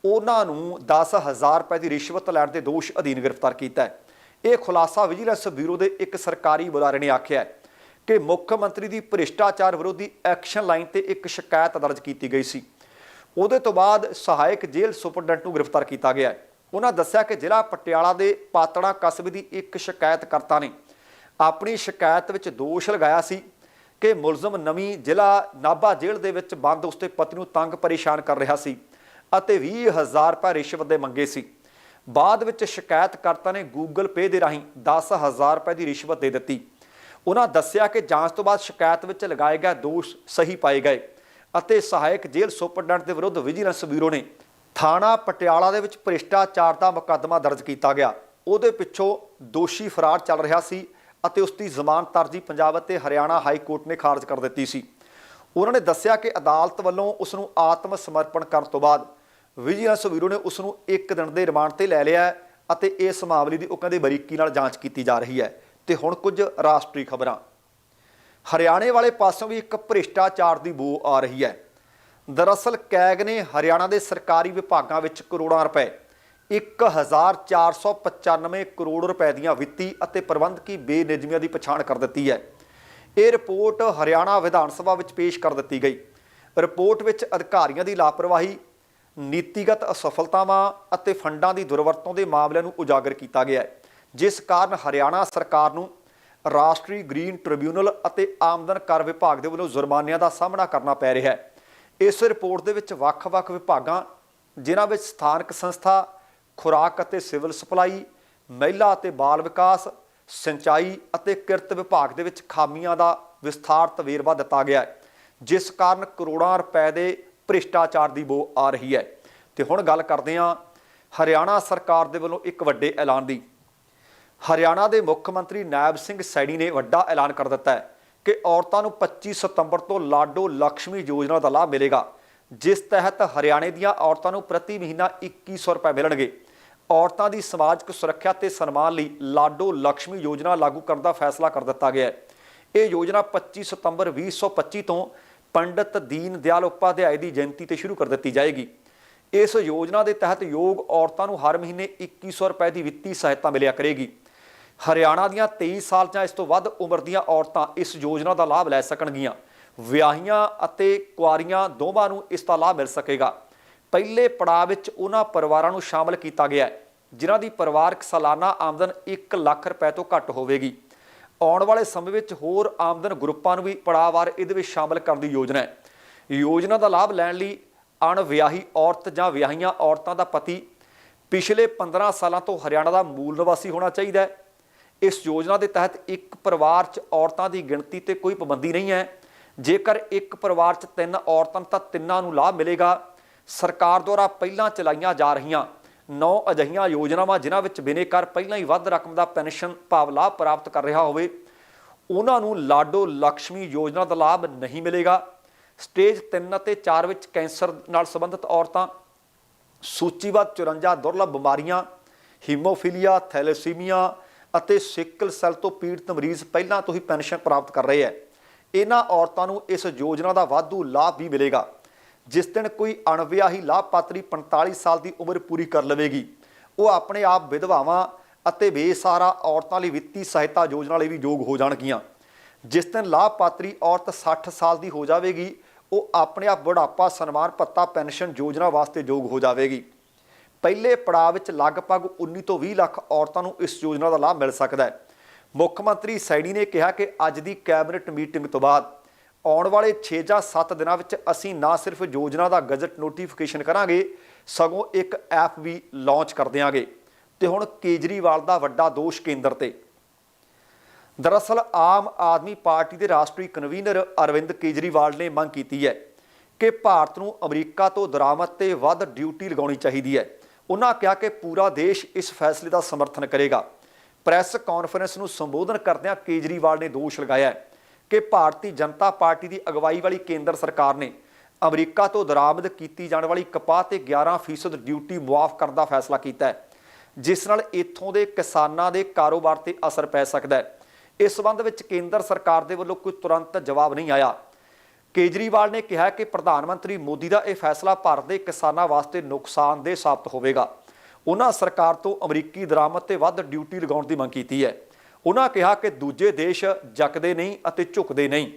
ਉਹਨਾਂ ਨੂੰ 10000 ਰੁਪਏ ਦੀ ਰਿਸ਼ਵਤ ਲੈਣ ਦੇ ਦੋਸ਼ ਅਧੀਨ ਗ੍ਰਿਫਤਾਰ ਕੀਤਾ ਹੈ ਇਹ ਖੁਲਾਸਾ ਵਿਜੀਲੈਂਸ ਬਿਊਰੋ ਦੇ ਇੱਕ ਸਰਕਾਰੀ ਬੁਲਾਰੇ ਨੇ ਆਖਿਆ ਹੈ ਕਿ ਮੁੱਖ ਮੰਤਰੀ ਦੀ ਭ੍ਰਿਸ਼ਟਾਚਾਰ ਵਿਰੋਧੀ ਐਕਸ਼ਨ ਲਾਈਨ ਤੇ ਇੱਕ ਸ਼ਿਕਾਇਤ ਦਰਜ ਕੀਤੀ ਗਈ ਸੀ ਉਹਦੇ ਤੋਂ ਬਾਅਦ ਸਹਾਇਕ ਜੇਲ੍ਹ ਸੁਪਰਡੈਂਟ ਨੂੰ ਗ੍ਰਿਫਤਾਰ ਕੀਤਾ ਗਿਆ ਹੈ। ਉਹਨਾਂ ਦੱਸਿਆ ਕਿ ਜ਼ਿਲ੍ਹਾ ਪਟਿਆਲਾ ਦੇ ਪਾਤੜਾ ਕਸਬੇ ਦੀ ਇੱਕ ਸ਼ਿਕਾਇਤਕਰਤਾ ਨੇ ਆਪਣੀ ਸ਼ਿਕਾਇਤ ਵਿੱਚ ਦੋਸ਼ ਲਗਾਇਆ ਸੀ ਕਿ ਮੁਲਜ਼ਮ ਨਵੀਂ ਜ਼ਿਲ੍ਹਾ ਨਾਭਾ ਜੇਲ੍ਹ ਦੇ ਵਿੱਚ ਬੰਦ ਉਸਤੇ ਪਤੀ ਨੂੰ ਤੰਗ ਪਰੇਸ਼ਾਨ ਕਰ ਰਿਹਾ ਸੀ ਅਤੇ 20000 ਰੁਪਏ ਰਿਸ਼ਵਤ ਦੇ ਮੰਗੇ ਸੀ। ਬਾਅਦ ਵਿੱਚ ਸ਼ਿਕਾਇਤਕਰਤਾ ਨੇ ਗੂਗਲ ਪੇ ਦੇ ਰਾਹੀਂ 10000 ਰੁਪਏ ਦੀ ਰਿਸ਼ਵਤ ਦੇ ਦਿੱਤੀ। ਉਹਨਾਂ ਦੱਸਿਆ ਕਿ ਜਾਂਚ ਤੋਂ ਬਾਅਦ ਸ਼ਿਕਾਇਤ ਵਿੱਚ ਲਗਾਏ ਗਏ ਦੋਸ਼ ਸਹੀ ਪਾਏ ਗਏ ਅਤੇ ਸਹਾਇਕ ਜੇਲ੍ਹ ਸੁਪਰਡੈਂਟ ਦੇ ਵਿਰੁੱਧ ਵਿਜੀਲੈਂਸ ਬਿਊਰੋ ਨੇ ਥਾਣਾ ਪਟਿਆਲਾ ਦੇ ਵਿੱਚ ਭ੍ਰਿਸ਼ਟਾਚਾਰ ਦਾ ਮੁਕੱਦਮਾ ਦਰਜ ਕੀਤਾ ਗਿਆ। ਉਹਦੇ ਪਿੱਛੋਂ ਦੋਸ਼ੀ ਫਰਾਰ ਚੱਲ ਰਿਹਾ ਸੀ ਅਤੇ ਉਸ ਦੀ ਜ਼ਮਾਨਤ ਅਰਜ਼ੀ ਪੰਜਾਬ ਅਤੇ ਹਰਿਆਣਾ ਹਾਈ ਕੋਰਟ ਨੇ ਖਾਰਜ ਕਰ ਦਿੱਤੀ ਸੀ। ਉਹਨਾਂ ਨੇ ਦੱਸਿਆ ਕਿ ਅਦਾਲਤ ਵੱਲੋਂ ਉਸ ਨੂੰ ਆਤਮ ਸਮਰਪਣ ਕਰਨ ਤੋਂ ਬਾਅਦ ਵਿਜੀਲੈਂਸ ਬਿਊਰੋ ਨੇ ਉਸ ਨੂੰ ਇੱਕ ਦਿਨ ਦੇ ਰਿਮਾਂਡ ਤੇ ਲੈ ਲਿਆ ਅਤੇ ਇਸ ਮਾਮਲੇ ਦੀ ਉਹ ਕਹਿੰਦੇ ਬਰੀਕੀ ਨਾਲ ਜਾਂਚ ਕੀਤੀ ਜਾ ਰਹੀ ਹੈ। ਤੇ ਹੁਣ ਕੁਝ ਰਾਸ਼ਟਰੀ ਖਬਰਾਂ। ਹਰਿਆਣੇ ਵਾਲੇ ਪਾਸੋਂ ਵੀ ਇੱਕ ਭ੍ਰਿਸ਼ਟਾਚਾਰ ਦੀ ਬੂ ਆ ਰਹੀ ਹੈ। ਦਰਅਸਲ ਕੈਗ ਨੇ ਹਰਿਆਣਾ ਦੇ ਸਰਕਾਰੀ ਵਿਭਾਗਾਂ ਵਿੱਚ ਕਰੋੜਾਂ ਰੁਪਏ 1495 ਕਰੋੜ ਰੁਪਏ ਦੀਆਂ ਵਿੱਤੀ ਅਤੇ ਪ੍ਰਬੰਧਕੀ ਬੇਨਿਯਮੀਆਂ ਦੀ ਪਛਾਣ ਕਰ ਦਿੱਤੀ ਹੈ। ਇਹ ਰਿਪੋਰਟ ਹਰਿਆਣਾ ਵਿਧਾਨ ਸਭਾ ਵਿੱਚ ਪੇਸ਼ ਕਰ ਦਿੱਤੀ ਗਈ। ਰਿਪੋਰਟ ਵਿੱਚ ਅਧਿਕਾਰੀਆਂ ਦੀ ਲਾਪਰਵਾਹੀ, ਨੀਤੀਗਤ ਅਸਫਲਤਾਵਾਂ ਅਤੇ ਫੰਡਾਂ ਦੀ ਦੁਰਵਰਤੋਂ ਦੇ ਮਾਮਲਿਆਂ ਨੂੰ ਉਜਾਗਰ ਕੀਤਾ ਗਿਆ ਹੈ, ਜਿਸ ਕਾਰਨ ਹਰਿਆਣਾ ਸਰਕਾਰ ਨੂੰ ਰਾਸ਼ਟਰੀ ਗ੍ਰੀਨ ਟ੍ਰਿਬਿਊਨਲ ਅਤੇ ਆਮਦਨ ਕਰ ਵਿਭਾਗ ਦੇ ਵੱਲੋਂ ਜੁਰਮਾਨਿਆਂ ਦਾ ਸਾਹਮਣਾ ਕਰਨਾ ਪੈ ਰਿਹਾ ਹੈ। ਇਸ ਰਿਪੋਰਟ ਦੇ ਵਿੱਚ ਵੱਖ-ਵੱਖ ਵਿਭਾਗਾਂ, ਜਿਨ੍ਹਾਂ ਵਿੱਚ ਸਥਾਨਕ ਸੰਸਥਾ, ਖੁਰਾਕ ਅਤੇ ਸਿਵਲ ਸਪਲਾਈ, ਮਹਿਲਾ ਅਤੇ ਬਾਲ ਵਿਕਾਸ, ਸਿੰਚਾਈ ਅਤੇ ਕਿਰਤ ਵਿਭਾਗ ਦੇ ਵਿੱਚ ਖਾਮੀਆਂ ਦਾ ਵਿਸਥਾਰਤ ਵੇਰਵਾ ਦਿੱਤਾ ਗਿਆ ਹੈ, ਜਿਸ ਕਾਰਨ ਕਰੋੜਾਂ ਰੁਪਏ ਦੇ ਭ੍ਰਿਸ਼ਟਾਚਾਰ ਦੀ ਬੋ ਆ ਰਹੀ ਹੈ। ਤੇ ਹੁਣ ਗੱਲ ਕਰਦੇ ਹਾਂ ਹਰਿਆਣਾ ਸਰਕਾਰ ਦੇ ਵੱਲੋਂ ਇੱਕ ਵੱਡੇ ਐਲਾਨ ਦੀ। ਹਰਿਆਣਾ ਦੇ ਮੁੱਖ ਮੰਤਰੀ ਨਾਇਬ ਸਿੰਘ ਸੈਣੀ ਨੇ ਵੱਡਾ ਐਲਾਨ ਕਰ ਦਿੱਤਾ ਹੈ। ਕਿ ਔਰਤਾਂ ਨੂੰ 25 ਸਤੰਬਰ ਤੋਂ ਲਾਡੋ ਲక్ష్ਮੀ ਯੋਜਨਾ ਦਾ ਲਾਭ ਮਿਲੇਗਾ, ਜਿਸ ਤਹਿਤ ਹਰਿਆਣੇ ਦੀਆਂ ਔਰਤਾਂ ਨੂੰ ਪ੍ਰਤੀ ਮਹੀਨਾ 2100 ਰੁਪਏ ਮਿਲਣਗੇ। ਔਰਤਾਂ ਦੀ ਸਮਾਜਿਕ ਸੁਰੱਖਿਆ ਤੇ ਸਨਮਾਨ ਲਈ ਲਾਡੋ ਲక్ష్ਮੀ ਯੋਜਨਾ ਲਾਗੂ ਕਰਨ ਦਾ ਫੈਸਲਾ ਕਰ ਦਿੱਤਾ ਗਿਆ ਹੈ। ਇਹ ਯੋਜਨਾ 25 ਸਤੰਬਰ 2025 ਤੋਂ ਪੰਡਤ ਦੀਨ ਦਿਆਲ ਉਪਾਧਿਆਏ ਦੀ ਜਯੰਤੀ ਤੇ ਸ਼ੁਰੂ ਕਰ ਦਿੱਤੀ ਜਾਏਗੀ। ਇਸ ਯੋਜਨਾ ਦੇ ਤਹਿਤ ਯੋਗ ਔਰਤਾਂ ਨੂੰ ਹਰ ਮਹੀਨੇ 2100 ਰੁਪਏ ਦੀ ਵਿੱਤੀ ਸਹਾਇਤਾ ਮਿਲਿਆ ਕਰੇਗੀ। ਹਰਿਆਣਾ ਦੀਆਂ 23 ਸਾਲ ਜਾਂ ਇਸ ਤੋਂ ਵੱਧ ਉਮਰ ਦੀਆਂ ਔਰਤਾਂ ਇਸ ਯੋਜਨਾ ਦਾ ਲਾਭ ਲੈ ਸਕਣਗੀਆਂ। ਵਿਆਹੀਆਂ ਅਤੇ ਕੁਆਰੀਆਂ ਦੋਵਾਂ ਨੂੰ ਇਸ ਦਾ ਲਾਭ ਮਿਲ ਸਕੇਗਾ। ਪਹਿਲੇ ਪੜਾਅ ਵਿੱਚ ਉਹਨਾਂ ਪਰਿਵਾਰਾਂ ਨੂੰ ਸ਼ਾਮਲ ਕੀਤਾ ਗਿਆ ਹੈ, ਜਿਨ੍ਹਾਂ ਦੀ ਪਰਿਵਾਰਕ ਸਾਲਾਨਾ ਆਮਦਨ 1 ਲੱਖ ਰੁਪਏ ਤੋਂ ਘੱਟ ਹੋਵੇਗੀ। ਆਉਣ ਵਾਲੇ ਸਮੇਂ ਵਿੱਚ ਹੋਰ ਆਮਦਨ ਗਰੁੱਪਾਂ ਨੂੰ ਵੀ ਪੜਾਅਵਾਰ ਇਹਦੇ ਵਿੱਚ ਸ਼ਾਮਲ ਕਰਨ ਦੀ ਯੋਜਨਾ ਹੈ। ਯੋਜਨਾ ਦਾ ਲਾਭ ਲੈਣ ਲਈ ਅਣਵਿਆਹੀ ਔਰਤ ਜਾਂ ਵਿਆਹੀਆਂ ਔਰਤਾਂ ਦਾ ਪਤੀ ਪਿਛਲੇ 15 ਸਾਲਾਂ ਤੋਂ ਹਰਿਆਣਾ ਦਾ ਮੂਲ ਨਿਵਾਸੀ ਹੋਣਾ ਚਾਹੀਦਾ ਹੈ। ਇਸ ਯੋਜਨਾ ਦੇ ਤਹਿਤ ਇੱਕ ਪਰਿਵਾਰ 'ਚ ਔਰਤਾਂ ਦੀ ਗਿਣਤੀ ਤੇ ਕੋਈ ਪਾਬੰਦੀ ਨਹੀਂ ਹੈ। ਜੇਕਰ ਇੱਕ ਪਰਿਵਾਰ 'ਚ ਤਿੰਨ ਔਰਤਾਂ ਤਾਂ ਤਿੰਨਾਂ ਨੂੰ ਲਾਭ ਮਿਲੇਗਾ। ਸਰਕਾਰ ਦੁਆਰਾ ਪਹਿਲਾਂ ਚਲਾਈਆਂ ਜਾ ਰਹੀਆਂ ਨੌ ਅਜਿਹੀਆਂ ਯੋਜਨਾਵਾਂ, ਜਿਨ੍ਹਾਂ ਵਿੱਚ ਬਿਨੇਕਾਰ ਪਹਿਲਾਂ ਹੀ ਵੱਧ ਰਕਮ ਦਾ ਪੈਨਸ਼ਨ ਭਾਵ ਲਾਭ ਪ੍ਰਾਪਤ ਕਰ ਰਿਹਾ ਹੋਵੇ, ਉਹਨਾਂ ਨੂੰ ਲਾਡੋ ਲక్ష్ਮੀ ਯੋਜਨਾ ਦਾ ਲਾਭ ਨਹੀਂ ਮਿਲੇਗਾ। ਸਟੇਜ 3 ਅਤੇ 4 ਵਿੱਚ ਕੈਂਸਰ ਨਾਲ ਸੰਬੰਧਿਤ ਔਰਤਾਂ, ਸੂਚੀਬੱਧ 54 ਦੁਰਲਭ ਬਿਮਾਰੀਆਂ, ਹੀਮੋਫੀਲੀਆ, ਥੈਲੇਸੀਮੀਆ ਅਤੇ ਸਿਕਲ ਸੈੱਲ ਤੋਂ ਪੀੜਤ ਮਰੀਜ਼ ਪਹਿਲਾਂ ਤੋਂ ਹੀ ਪੈਨਸ਼ਨ ਪ੍ਰਾਪਤ ਕਰ ਰਹੇ ਹੈ। ਇਹਨਾਂ ਔਰਤਾਂ ਨੂੰ ਇਸ ਯੋਜਨਾ ਦਾ ਵਾਧੂ ਲਾਭ ਵੀ ਮਿਲੇਗਾ, ਜਿਸ ਦਿਨ ਕੋਈ ਅਣਵਿਆਹੀ ਲਾਭਪਾਤਰੀ 45 ਸਾਲ ਦੀ ਉਮਰ ਪੂਰੀ ਕਰ ਲਵੇਗੀ। ਉਹ ਆਪਣੇ ਆਪ ਵਿਧਵਾਵਾਂ ਅਤੇ ਬੇਸਹਾਰਾ ਔਰਤਾਂ ਲਈ ਵਿੱਤੀ ਸਹਾਇਤਾ ਯੋਜਨਾ ਲਈ ਵੀ ਯੋਗ ਹੋ ਜਾਣਗੀਆਂ। ਜਿਸ ਦਿਨ ਲਾਭਪਾਤਰੀ ਔਰਤ 60 ਸਾਲ ਦੀ ਹੋ ਜਾਵੇਗੀ, ਉਹ ਆਪਣੇ ਆਪ ਬੁਢਾਪਾ, ਸਨਮਾਨ ਭੱਤਾ ਪੈਨਸ਼ਨ ਯੋਜਨਾ ਵਾਸਤੇ ਯੋਗ ਹੋ ਜਾਵੇਗੀ। ਪਹਿਲੇ ਪੜਾਅ ਵਿੱਚ ਲਗਭਗ 19 ਤੋਂ 20 ਲੱਖ ਔਰਤਾਂ ਨੂੰ ਇਸ ਯੋਜਨਾ ਦਾ ਲਾਭ ਮਿਲ ਸਕਦਾ ਹੈ। ਮੁੱਖ ਮੰਤਰੀ ਸੈਣੀ ਨੇ ਕਿਹਾ ਕਿ ਅੱਜ ਦੀ ਕੈਬਨਿਟ ਮੀਟਿੰਗ ਤੋਂ ਬਾਅਦ ਆਉਣ ਵਾਲੇ 6 ਜਾਂ 7 ਦਿਨਾਂ ਵਿੱਚ ਅਸੀਂ ਨਾ ਸਿਰਫ ਯੋਜਨਾ ਦਾ ਗਜ਼ਟ ਨੋਟੀਫਿਕੇਸ਼ਨ ਕਰਾਂਗੇ, ਸਗੋਂ ਇੱਕ ਐਪ ਵੀ ਲਾਂਚ ਕਰ ਦਿਆਂਗੇ। ਤੇ ਹੁਣ ਕੇਜਰੀਵਾਲ ਦਾ ਵੱਡਾ ਦੋਸ਼ ਕੇਂਦਰ ਤੇ। ਦਰਅਸਲ ਆਮ ਆਦਮੀ ਪਾਰਟੀ ਦੇ ਰਾਸ਼ਟਰੀ ਕਨਵੀਨਰ ਅਰਵਿੰਦ ਕੇਜਰੀਵਾਲ ਨੇ ਮੰਗ ਕੀਤੀ ਹੈ ਕਿ ਭਾਰਤ ਨੂੰ ਅਮਰੀਕਾ ਤੋਂ ਦਰਾਮਦ ਤੇ ਵੱਧ ਡਿਊਟੀ ਲਗਾਉਣੀ ਚਾਹੀਦੀ ਹੈ। ਉਹਨਾਂ ਕਿਹਾ ਕਿ ਪੂਰਾ ਦੇਸ਼ ਇਸ ਫੈਸਲੇ ਦਾ ਸਮਰਥਨ ਕਰੇਗਾ। ਪ੍ਰੈਸ ਕਾਨਫਰੰਸ ਨੂੰ ਸੰਬੋਧਨ ਕਰਦਿਆਂ ਕੇਜਰੀਵਾਲ ਨੇ ਦੋਸ਼ ਲਗਾਇਆ ਕਿ ਭਾਰਤੀ ਜਨਤਾ ਪਾਰਟੀ ਦੀ ਅਗਵਾਈ ਵਾਲੀ ਕੇਂਦਰ ਸਰਕਾਰ ਨੇ ਅਮਰੀਕਾ ਤੋਂ ਦਰਾਮਦ ਕੀਤੀ ਜਾਣ ਵਾਲੀ ਕਪਾਹ ਤੇ 11% ਡਿਊਟੀ ਮੁਆਫ ਕਰਨ ਦਾ ਫੈਸਲਾ ਕੀਤਾ ਹੈ। ਜਿਸ ਨਾਲ ਇੱਥੋਂ ਦੇ ਕਿਸਾਨਾਂ ਦੇ ਕਾਰੋਬਾਰ ਤੇ ਅਸਰ ਪੈ ਸਕਦਾ ਹੈ। ਇਸ ਸਬੰਧ ਵਿੱਚ ਕੇਂਦਰ ਸਰਕਾਰ ਦੇ ਵੱਲੋਂ ਕੋਈ ਤੁਰੰਤ ਜਵਾਬ ਨਹੀਂ ਆਇਆ। ਕੇਜਰੀਵਾਲ ਨੇ ਕਿਹਾ ਕਿ ਪ੍ਰਧਾਨ ਮੰਤਰੀ ਮੋਦੀ ਦਾ ਇਹ ਫੈਸਲਾ ਭਾਰਤ ਦੇ ਕਿਸਾਨਾਂ ਵਾਸਤੇ ਨੁਕਸਾਨਦੇਹ ਸਾਬਤ ਹੋਵੇਗਾ। ਉਹਨਾਂ ਸਰਕਾਰ ਤੋਂ ਅਮਰੀਕੀ ਦਰਾਮਦ ਤੇ ਵੱਧ ਡਿਊਟੀ ਲਗਾਉਣ ਦੀ ਮੰਗ ਕੀਤੀ ਹੈ। ਉਹਨਾਂ ਕਿਹਾ ਕਿ ਦੂਜੇ ਦੇਸ਼ ਜਕਦੇ ਨਹੀਂ ਅਤੇ ਝੁਕਦੇ ਨਹੀਂ।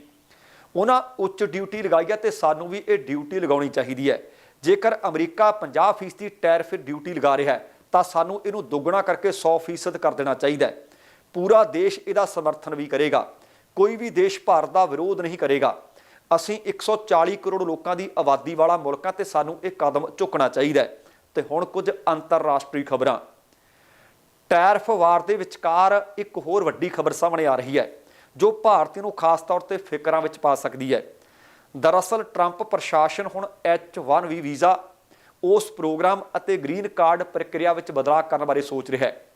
ਉਹਨਾਂ ਉੱਚ ਡਿਊਟੀ ਲਗਾਈ ਹੈ ਤੇ ਸਾਨੂੰ ਵੀ ਇਹ ਡਿਊਟੀ ਲਗਾਉਣੀ ਚਾਹੀਦੀ ਹੈ। ਜੇਕਰ ਅਮਰੀਕਾ 50% ਦੀ ਟੈਰਿਫ ਡਿਊਟੀ ਲਗਾ ਰਿਹਾ ਹੈ, ਤਾਂ ਸਾਨੂੰ ਇਹਨੂੰ ਦੁੱਗਣਾ ਕਰਕੇ 100% ਕਰ ਦੇਣਾ ਚਾਹੀਦਾ ਹੈ। ਪੂਰਾ ਦੇਸ਼ ਇਹਦਾ ਸਮਰਥਨ ਵੀ ਕਰੇਗਾ। ਕੋਈ ਵੀ ਦੇਸ਼ ਭਾਰਤ ਦਾ ਵਿਰੋਧ ਨਹੀਂ ਕਰੇਗਾ। ਅਸੀਂ 140 ਕਰੋੜ ਲੋਕਾਂ ਦੀ ਆਬਾਦੀ ਵਾਲਾ ਮੁਲਕ ਹਾਂ ਤੇ ਸਾਨੂੰ ਇਹ ਕਦਮ ਚੁੱਕਣਾ ਚਾਹੀਦਾ ਹੈ। ਤੇ ਹੁਣ ਕੁਝ ਅੰਤਰਰਾਸ਼ਟਰੀ ਖਬਰਾਂ। ਟੈਰਫ ਵਾਰ ਦੇ ਵਿਚਕਾਰ ਇੱਕ ਹੋਰ ਵੱਡੀ ਖਬਰ ਸਾਹਮਣੇ ਆ ਰਹੀ ਹੈ, ਜੋ ਭਾਰਤੀ ਨੂੰ ਖਾਸ ਤੌਰ ਤੇ ਫਿਕਰਾਂ ਵਿੱਚ ਪਾ ਸਕਦੀ ਹੈ। ਦਰਅਸਲ ਟਰੰਪ ਪ੍ਰਸ਼ਾਸਨ ਹੁਣ H1B ਵੀਜ਼ਾ, ਉਸ ਪ੍ਰੋਗਰਾਮ ਅਤੇ ਗ੍ਰੀਨ ਕਾਰਡ ਪ੍ਰਕਿਰਿਆ ਵਿੱਚ ਬਦਲਾਅ ਕਰਨ ਬਾਰੇ ਸੋਚ ਰਿਹਾ ਹੈ।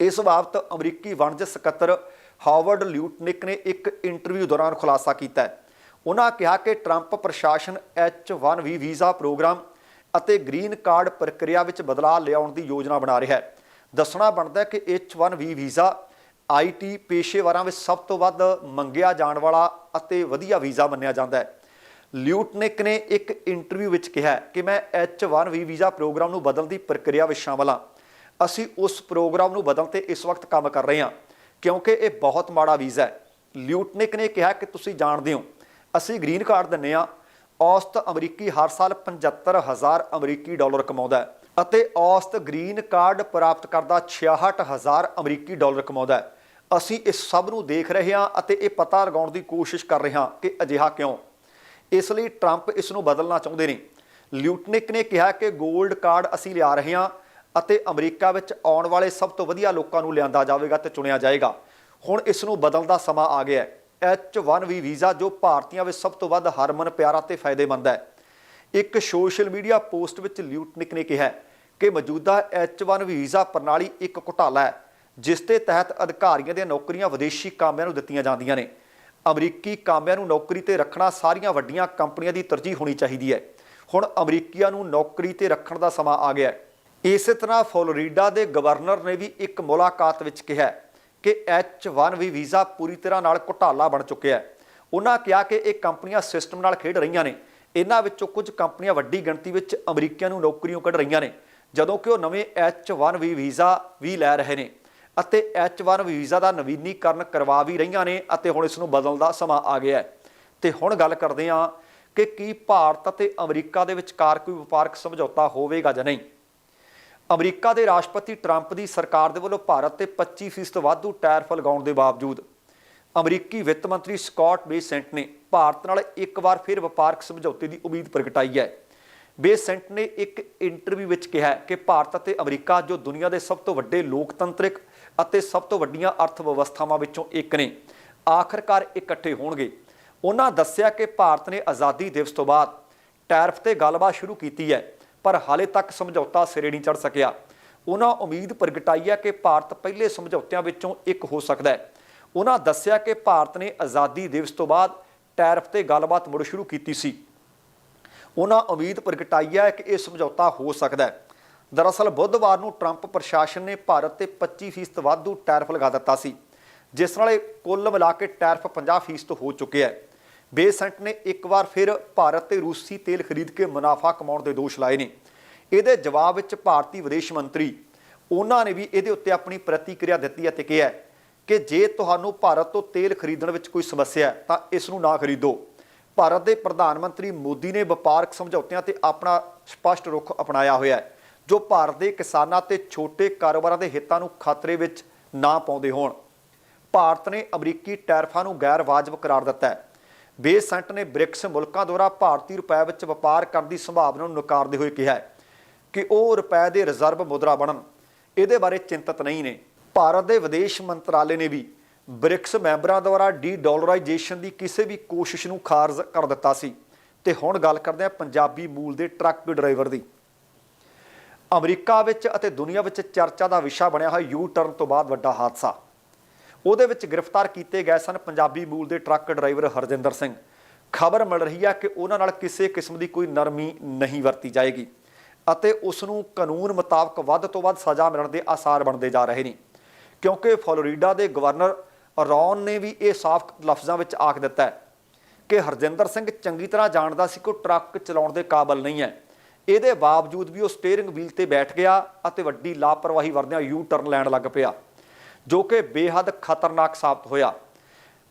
ਇਸ ਬਾਬਤ ਅਮਰੀਕੀ ਵਣਜ ਸਕੱਤਰ ਹਾਰਵਰਡ ਲਿਊਟਨਿਕ ਨੇ ਇੱਕ ਇੰਟਰਵਿਊ ਦੌਰਾਨ ਖੁਲਾਸਾ ਕੀਤਾ ਹੈ। ਉਹਨਾਂ ਕਿਹਾ ਕਿ ਟਰੰਪ ਪ੍ਰਸ਼ਾਸਨ H1B ਵੀਜ਼ਾ ਪ੍ਰੋਗਰਾਮ ਅਤੇ ਗ੍ਰੀਨ ਕਾਰਡ ਪ੍ਰਕਿਰਿਆ ਵਿੱਚ ਬਦਲਾਅ ਲਿਆਉਣ ਦੀ ਯੋਜਨਾ ਬਣਾ ਰਿਹਾ ਹੈ। ਦੱਸਣਾ ਬਣਦਾ ਹੈ ਕਿ H1B ਵੀਜ਼ਾ ਆਈਟੀ ਪੇਸ਼ੇਵਰਾਂ ਵਿੱਚ ਸਭ ਤੋਂ ਵੱਧ ਮੰਗਿਆ ਜਾਣ ਵਾਲਾ ਅਤੇ ਵਧੀਆ ਵੀਜ਼ਾ ਮੰਨਿਆ ਜਾਂਦਾ ਹੈ। ਲਿਊਟਨਿਕ ਨੇ ਇੱਕ ਇੰਟਰਵਿਊ ਵਿੱਚ ਕਿਹਾ ਕਿ ਮੈਂ H1B ਵੀਜ਼ਾ ਪ੍ਰੋਗਰਾਮ ਨੂੰ ਬਦਲਣ ਦੀ ਪ੍ਰਕਿਰਿਆ ਵਿੱਚ ਸ਼ਾਮਲ ਹਾਂ। ਅਸੀਂ ਉਸ ਪ੍ਰੋਗਰਾਮ ਨੂੰ ਬਦਲਣ ਤੇ ਇਸ ਵਕਤ ਕੰਮ ਕਰ ਰਹੇ ਹਾਂ, ਕਿਉਂਕਿ ਇਹ ਬਹੁਤ ਮਾੜਾ ਵੀਜ਼ਾ ਹੈ। ਲਿਊਟਨਿਕ ਨੇ ਕਿਹਾ ਕਿ ਤੁਸੀਂ ਜਾਣਦੇ ਹੋ ਅਸੀਂ ਗ੍ਰੀਨ ਕਾਰਡ ਦਿੰਨੇ ਆ ਔਸਤ ਅਮਰੀਕੀ ਹਰ ਸਾਲ 75000 ਅਮਰੀਕੀ ਡਾਲਰ ਕਮਾਉਂਦਾ ਹੈ ਅਤੇ ਔਸਤ ਗ੍ਰੀਨ ਕਾਰਡ ਪ੍ਰਾਪਤ ਕਰਦਾ 66000 ਅਮਰੀਕੀ ਡਾਲਰ ਕਮਾਉਂਦਾ ਹੈ। ਅਸੀਂ ਇਸ ਸਭ ਨੂੰ ਦੇਖ ਰਹੇ ਹਾਂ ਅਤੇ ਇਹ ਪਤਾ ਲਗਾਉਣ ਦੀ ਕੋਸ਼ਿਸ਼ ਕਰ ਰਹੇ ਹਾਂ ਕਿ ਅਜਿਹਾ ਕਿਉਂ। ਇਸ ਲਈ ਟਰੰਪ ਇਸ ਨੂੰ ਬਦਲਣਾ ਚਾਹੁੰਦੇ ਨੇ। ਲਿਊਟਨਿਕ ਨੇ ਕਿਹਾ ਕਿ 골ਡ ਕਾਰਡ ਅਸੀਂ ਲਿਆ ਰਹੇ ਹਾਂ ਅਤੇ ਅਮਰੀਕਾ ਵਿੱਚ ਆਉਣ ਵਾਲੇ ਸਭ ਤੋਂ ਵਧੀਆ ਲੋਕਾਂ ਨੂੰ ਲਿਆਂਦਾ ਜਾਵੇਗਾ ਤੇ ਚੁਣਿਆ ਜਾਏਗਾ। ਹੁਣ ਇਸ ਨੂੰ ਬਦਲਣ ਦਾ ਸਮਾਂ ਆ ਗਿਆ ਹੈ। H1B ਵੀਜ਼ਾ, ਜੋ ਭਾਰਤੀਆਂ ਵਿੱਚ ਸਭ ਤੋਂ ਵੱਧ ਹਰਮਨ, ਪਿਆਰਾ ਤੇ ਫਾਇਦੇਮੰਦ ਹੈ। ਇੱਕ ਸੋਸ਼ਲ ਮੀਡੀਆ ਪੋਸਟ ਵਿੱਚ ਲਿਊਟਨਿਕ ਨੇ ਕਿਹਾ ਕਿ ਮੌਜੂਦਾ H1B ਵੀਜ਼ਾ ਪ੍ਰਣਾਲੀ ਇੱਕ ਘੁਟਾਲਾ ਹੈ, ਜਿਸ ਦੇ ਤਹਿਤ ਅਧਿਕਾਰੀਆਂ ਦੀਆਂ ਨੌਕਰੀਆਂ ਵਿਦੇਸ਼ੀ ਕਾਮਿਆਂ ਨੂੰ ਦਿੱਤੀਆਂ ਜਾਂਦੀਆਂ ਨੇ। ਅਮਰੀਕੀ ਕਾਮਿਆਂ ਨੂੰ ਨੌਕਰੀ ਤੇ ਰੱਖਣਾ ਸਾਰੀਆਂ ਵੱਡੀਆਂ ਕੰਪਨੀਆਂ ਦੀ ਤਰਜੀਹ ਹੋਣੀ ਚਾਹੀਦੀ ਹੈ। ਹੁਣ ਅਮਰੀਕੀਆਂ ਨੂੰ ਨੌਕਰੀ ਤੇ ਰੱਖਣ ਦਾ ਸਮਾਂ ਆ ਗਿਆ ਹੈ। ਇਸੇ ਤਰ੍ਹਾਂ ਫਲੋਰੀਡਾ ਦੇ ਗਵਰਨਰ ਨੇ ਵੀ ਇੱਕ ਮੁਲਾਕਾਤ ਵਿੱਚ ਕਿਹਾ ਕਿ H1B ਵੀਜ਼ਾ ਪੂਰੀ ਤਰ੍ਹਾਂ ਨਾਲ ਘੁਟਾਲਾ ਬਣ ਚੁੱਕਿਆ ਹੈ। ਉਹਨਾਂ ਕਿਹਾ ਕਿ ਇਹ ਕੰਪਨੀਆਂ ਸਿਸਟਮ ਨਾਲ ਖੇਡ ਰਹੀਆਂ ਨੇ। ਇਹਨਾਂ ਵਿੱਚੋਂ ਕੁਝ ਕੰਪਨੀਆਂ ਵੱਡੀ ਗਿਣਤੀ ਵਿੱਚ ਅਮਰੀਕੀਆਂ ਨੂੰ ਨੌਕਰੀਆਂ ਕੱਢ ਰਹੀਆਂ ਨੇ, ਜਦੋਂ ਕਿ ਉਹ ਨਵੇਂ H1B ਵੀਜ਼ਾ ਵੀ ਲੈ ਰਹੇ ਨੇ ਅਤੇ H1B ਵੀਜ਼ਾ ਦਾ ਨਵੀਨੀਕਰਨ ਕਰਵਾ ਵੀ ਰਹੀਆਂ ਨੇ ਅਤੇ ਹੁਣ ਇਸ ਨੂੰ ਬਦਲਣ ਦਾ ਸਮਾਂ ਆ ਗਿਆ ਹੈ। ਤੇ ਹੁਣ ਗੱਲ ਕਰਦੇ ਹਾਂ ਕਿ ਕੀ ਭਾਰਤ ਅਤੇ ਅਮਰੀਕਾ ਦੇ ਵਿਚਕਾਰ ਕੋਈ ਵਪਾਰਕ ਸਮਝੌਤਾ ਹੋਵੇਗਾ ਜਾਂ ਨਹੀਂ। ਅਮਰੀਕਾ ਦੇ ਰਾਸ਼ਟਰਪਤੀ ਟਰੰਪ ਦੀ ਸਰਕਾਰ ਦੇ ਵੱਲੋਂ ਭਾਰਤ ਤੇ 25% ਵਾਧੂ ਟੈਰਫ ਲਗਾਉਣ ਦੇ ਬਾਵਜੂਦ, ਅਮਰੀਕੀ ਵਿੱਤ ਮੰਤਰੀ ਸਕਾਟ ਬੇਸੈਂਟ ਨੇ ਭਾਰਤ ਨਾਲ ਇੱਕ ਵਾਰ ਫਿਰ ਵਪਾਰਕ ਸਮਝੌਤੇ ਦੀ ਉਮੀਦ ਪ੍ਰਗਟਾਈ ਹੈ। ਬੇਸੈਂਟ ਨੇ ਇੱਕ ਇੰਟਰਵਿਊ ਵਿੱਚ ਕਿਹਾ ਕਿ ਭਾਰਤ ਅਤੇ ਅਮਰੀਕਾ ਜੋ ਦੁਨੀਆ ਦੇ ਸਭ ਤੋਂ ਵੱਡੇ ਲੋਕਤੰਤਰਿਕ ਅਤੇ ਸਭ ਤੋਂ ਵੱਡੀਆਂ ਅਰਥ ਵਿਵਸਥਾਵਾਂ ਵਿੱਚੋਂ ਇੱਕ ਨੇ, ਆਖਰਕਾਰ ਇਕੱਠੇ ਹੋਣਗੇ। ਉਹਨਾਂ ਦੱਸਿਆ ਕਿ ਭਾਰਤ ਨੇ ਆਜ਼ਾਦੀ ਦਿਵਸ ਤੋਂ ਬਾਅਦ ਟੈਰਫ ਤੇ ਗੱਲਬਾਤ ਸ਼ੁਰੂ ਕੀਤੀ ਹੈ। ਪਰ ਹਾਲੇ ਤੱਕ ਸਮਝੌਤਾ ਸਿਰੇ ਨਹੀਂ ਚੜ ਸਕਿਆ। ਉਹਨਾਂ ਉਮੀਦ ਪ੍ਰਗਟਾਈ ਹੈ ਕਿ ਭਾਰਤ ਪਹਿਲੇ ਸਮਝੌਤਿਆਂ ਵਿੱਚੋਂ ਇੱਕ ਹੋ ਸਕਦਾ ਹੈ। ਉਹਨਾਂ ਦੱਸਿਆ ਕਿ ਭਾਰਤ ਨੇ ਆਜ਼ਾਦੀ ਦਿਵਸ ਤੋਂ ਬਾਅਦ ਟੈਰਫ ਤੇ ਗੱਲਬਾਤ ਮੁੜ ਸ਼ੁਰੂ ਕੀਤੀ ਸੀ। ਉਹਨਾਂ ਉਮੀਦ ਪ੍ਰਗਟਾਈ ਹੈ ਕਿ ਇਹ ਸਮਝੌਤਾ ਹੋ ਸਕਦਾ ਹੈ। ਦਰਅਸਲ ਬੁੱਧਵਾਰ ਨੂੰ ਟਰੰਪ ਪ੍ਰਸ਼ਾਸਨ ਨੇ ਭਾਰਤ ਤੇ 25% ਵਾਧੂ ਟੈਰਫ ਲਗਾ ਦਿੱਤਾ ਸੀ, ਜਿਸ ਨਾਲ ਇਹ ਕੁੱਲ ਮਿਲਾ ਕੇ ਟੈਰਿਫ 50% ਹੋ ਚੁੱਕਿਆ ਹੈ। ਬੇਸੈਂਟ ਨੇ ਇੱਕ ਵਾਰ ਫਿਰ ਭਾਰਤ ਤੇ ਰੂਸੀ ਤੇਲ ਖਰੀਦ ਕੇ ਮੁਨਾਫਾ ਕਮਾਉਣ ਦੇ ਦੋਸ਼ ਲਾਏ ਨੇ। ਇਹਦੇ ਜਵਾਬ ਵਿੱਚ ਭਾਰਤੀ ਵਿਦੇਸ਼ ਮੰਤਰੀ ਉਹਨਾਂ ਨੇ ਵੀ ਇਹਦੇ ਉੱਤੇ ਆਪਣੀ ਪ੍ਰਤੀਕਿਰਿਆ ਦਿੱਤੀ ਅਤੇ ਕਿਹਾ ਕਿ ਜੇ ਤੁਹਾਨੂੰ ਭਾਰਤ ਤੋਂ ਤੇਲ ਖਰੀਦਣ ਵਿੱਚ ਕੋਈ ਸਮੱਸਿਆ ਹੈ, ਤਾਂ ਇਸ ਨੂੰ ਨਾ ਖਰੀਦੋ। ਭਾਰਤ ਦੇ ਪ੍ਰਧਾਨ ਮੰਤਰੀ ਮੋਦੀ ਨੇ ਵਪਾਰਕ ਸਮਝੌਤਿਆਂ ਤੇ ਆਪਣਾ ਸਪਸ਼ਟ ਰੁਖ ਅਪਣਾਇਆ ਹੋਇਆ ਹੈ, ਜੋ ਭਾਰਤ ਦੇ ਕਿਸਾਨਾਂ ਤੇ ਛੋਟੇ ਕਾਰੋਬਾਰਾਂ ਦੇ ਹਿੱਤਾਂ ਨੂੰ ਖਤਰੇ ਵਿੱਚ ਨਾ ਪਾਉਂਦੇ ਹੋਣ। ਭਾਰਤ ਨੇ ਅਮਰੀਕੀ ਟੈਰਫਾਂ ਨੂੰ ਗੈਰ ਵਾਜਬ ਕਰਾਰ ਦਿੱਤਾ ਹੈ। ਬੇਸੈਂਟ ਨੇ ਬ੍ਰਿਕਸ ਮੁਲਕਾਂ ਦੁਆਰਾ ਭਾਰਤੀ ਰੁਪਏ ਵਿੱਚ ਵਪਾਰ ਕਰਨ ਦੀ ਸੰਭਾਵਨਾ ਨੂੰ ਨਕਾਰਦੇ ਹੋਏ ਕਿਹਾ ਕਿ ਉਹ ਰੁਪਏ ਦੇ ਰਿਜ਼ਰਵ ਮੁਦਰਾ ਬਣਨ। ਇਹਦੇ ਬਾਰੇ ਚਿੰਤਤ ਨਹੀਂ ਨੇ। ਭਾਰਤ ਦੇ ਵਿਦੇਸ਼ ਮੰਤਰਾਲੇ ਨੇ ਵੀ ਬ੍ਰਿਕਸ ਮੈਂਬਰਾਂ ਦੁਆਰਾ ਡੀ ਡਾਲਰਾਈਜੇਸ਼ਨ ਦੀ ਕਿਸੇ ਵੀ ਕੋਸ਼ਿਸ਼ ਨੂੰ ਖਾਰਜ ਕਰ ਦਿੱਤਾ ਸੀ। ਤੇ ਹੁਣ ਗੱਲ ਕਰਦੇ ਹਾਂ ਪੰਜਾਬੀ ਮੂਲ ਦੇ ਟਰੱਕ ਡਰਾਈਵਰ ਦੀ। ਅਮਰੀਕਾ ਵਿੱਚ ਅਤੇ ਦੁਨੀਆ ਵਿੱਚ ਚਰਚਾ ਦਾ ਵਿਸ਼ਾ ਬਣਿਆ ਹੋਇਆ ਯੂ ਟਰਨ ਤੋਂ ਬਾਅਦ ਵੱਡਾ ਹਾਦਸਾ। ਉਹਦੇ ਵਿੱਚ ਗ੍ਰਿਫਤਾਰ ਕੀਤੇ ਗਏ ਸਨ ਪੰਜਾਬੀ ਮੂਲ ਦੇ ਟਰੱਕ ਡਰਾਈਵਰ ਹਰਜਿੰਦਰ ਸਿੰਘ। ਖਬਰ ਮਿਲ ਰਹੀ ਹੈ ਕਿ ਉਹਨਾਂ ਨਾਲ ਕਿਸੇ ਕਿਸਮ ਦੀ ਕੋਈ ਨਰਮੀ ਨਹੀਂ ਵਰਤੀ ਜਾਏਗੀ ਅਤੇ ਉਸ ਨੂੰ ਕਾਨੂੰਨ ਮੁਤਾਬਕ ਵੱਧ ਤੋਂ ਵੱਧ ਸਜ਼ਾ ਮਿਲਣ ਦੇ ਆਸਾਰ ਬਣਦੇ ਜਾ ਰਹੇ ਨੇ। ਕਿਉਂਕਿ ਫਲੋਰੀਡਾ ਦੇ ਗਵਰਨਰ ਰੌਨ ਨੇ ਵੀ ਇਹ ਸਾਫ਼ ਲਫ਼ਜ਼ਾਂ ਵਿੱਚ ਆਖ ਦਿੱਤਾ ਹੈ ਕਿ ਹਰਜਿੰਦਰ ਸਿੰਘ ਚੰਗੀ ਤਰ੍ਹਾਂ ਜਾਣਦਾ ਸੀ ਕਿ ਉਹ ਟਰੱਕ ਚਲਾਉਣ ਦੇ ਕਾਬਲ ਨਹੀਂ ਹੈ। ਇਹਦੇ ਬਾਵਜੂਦ ਵੀ ਉਹ ਸਟੀਅਰਿੰਗ ਵੀਲ ਤੇ ਬੈਠ ਗਿਆ ਅਤੇ ਵੱਡੀ ਲਾਪਰਵਾਹੀ ਵਰਦਿਆਂ ਯੂ ਟਰਨ ਲੈਣ ਲੱਗ ਪਿਆ। ਜੋ ਕਿ ਬੇਹੱਦ ਖਤਰਨਾਕ ਸਾਬਤ ਹੋਇਆ।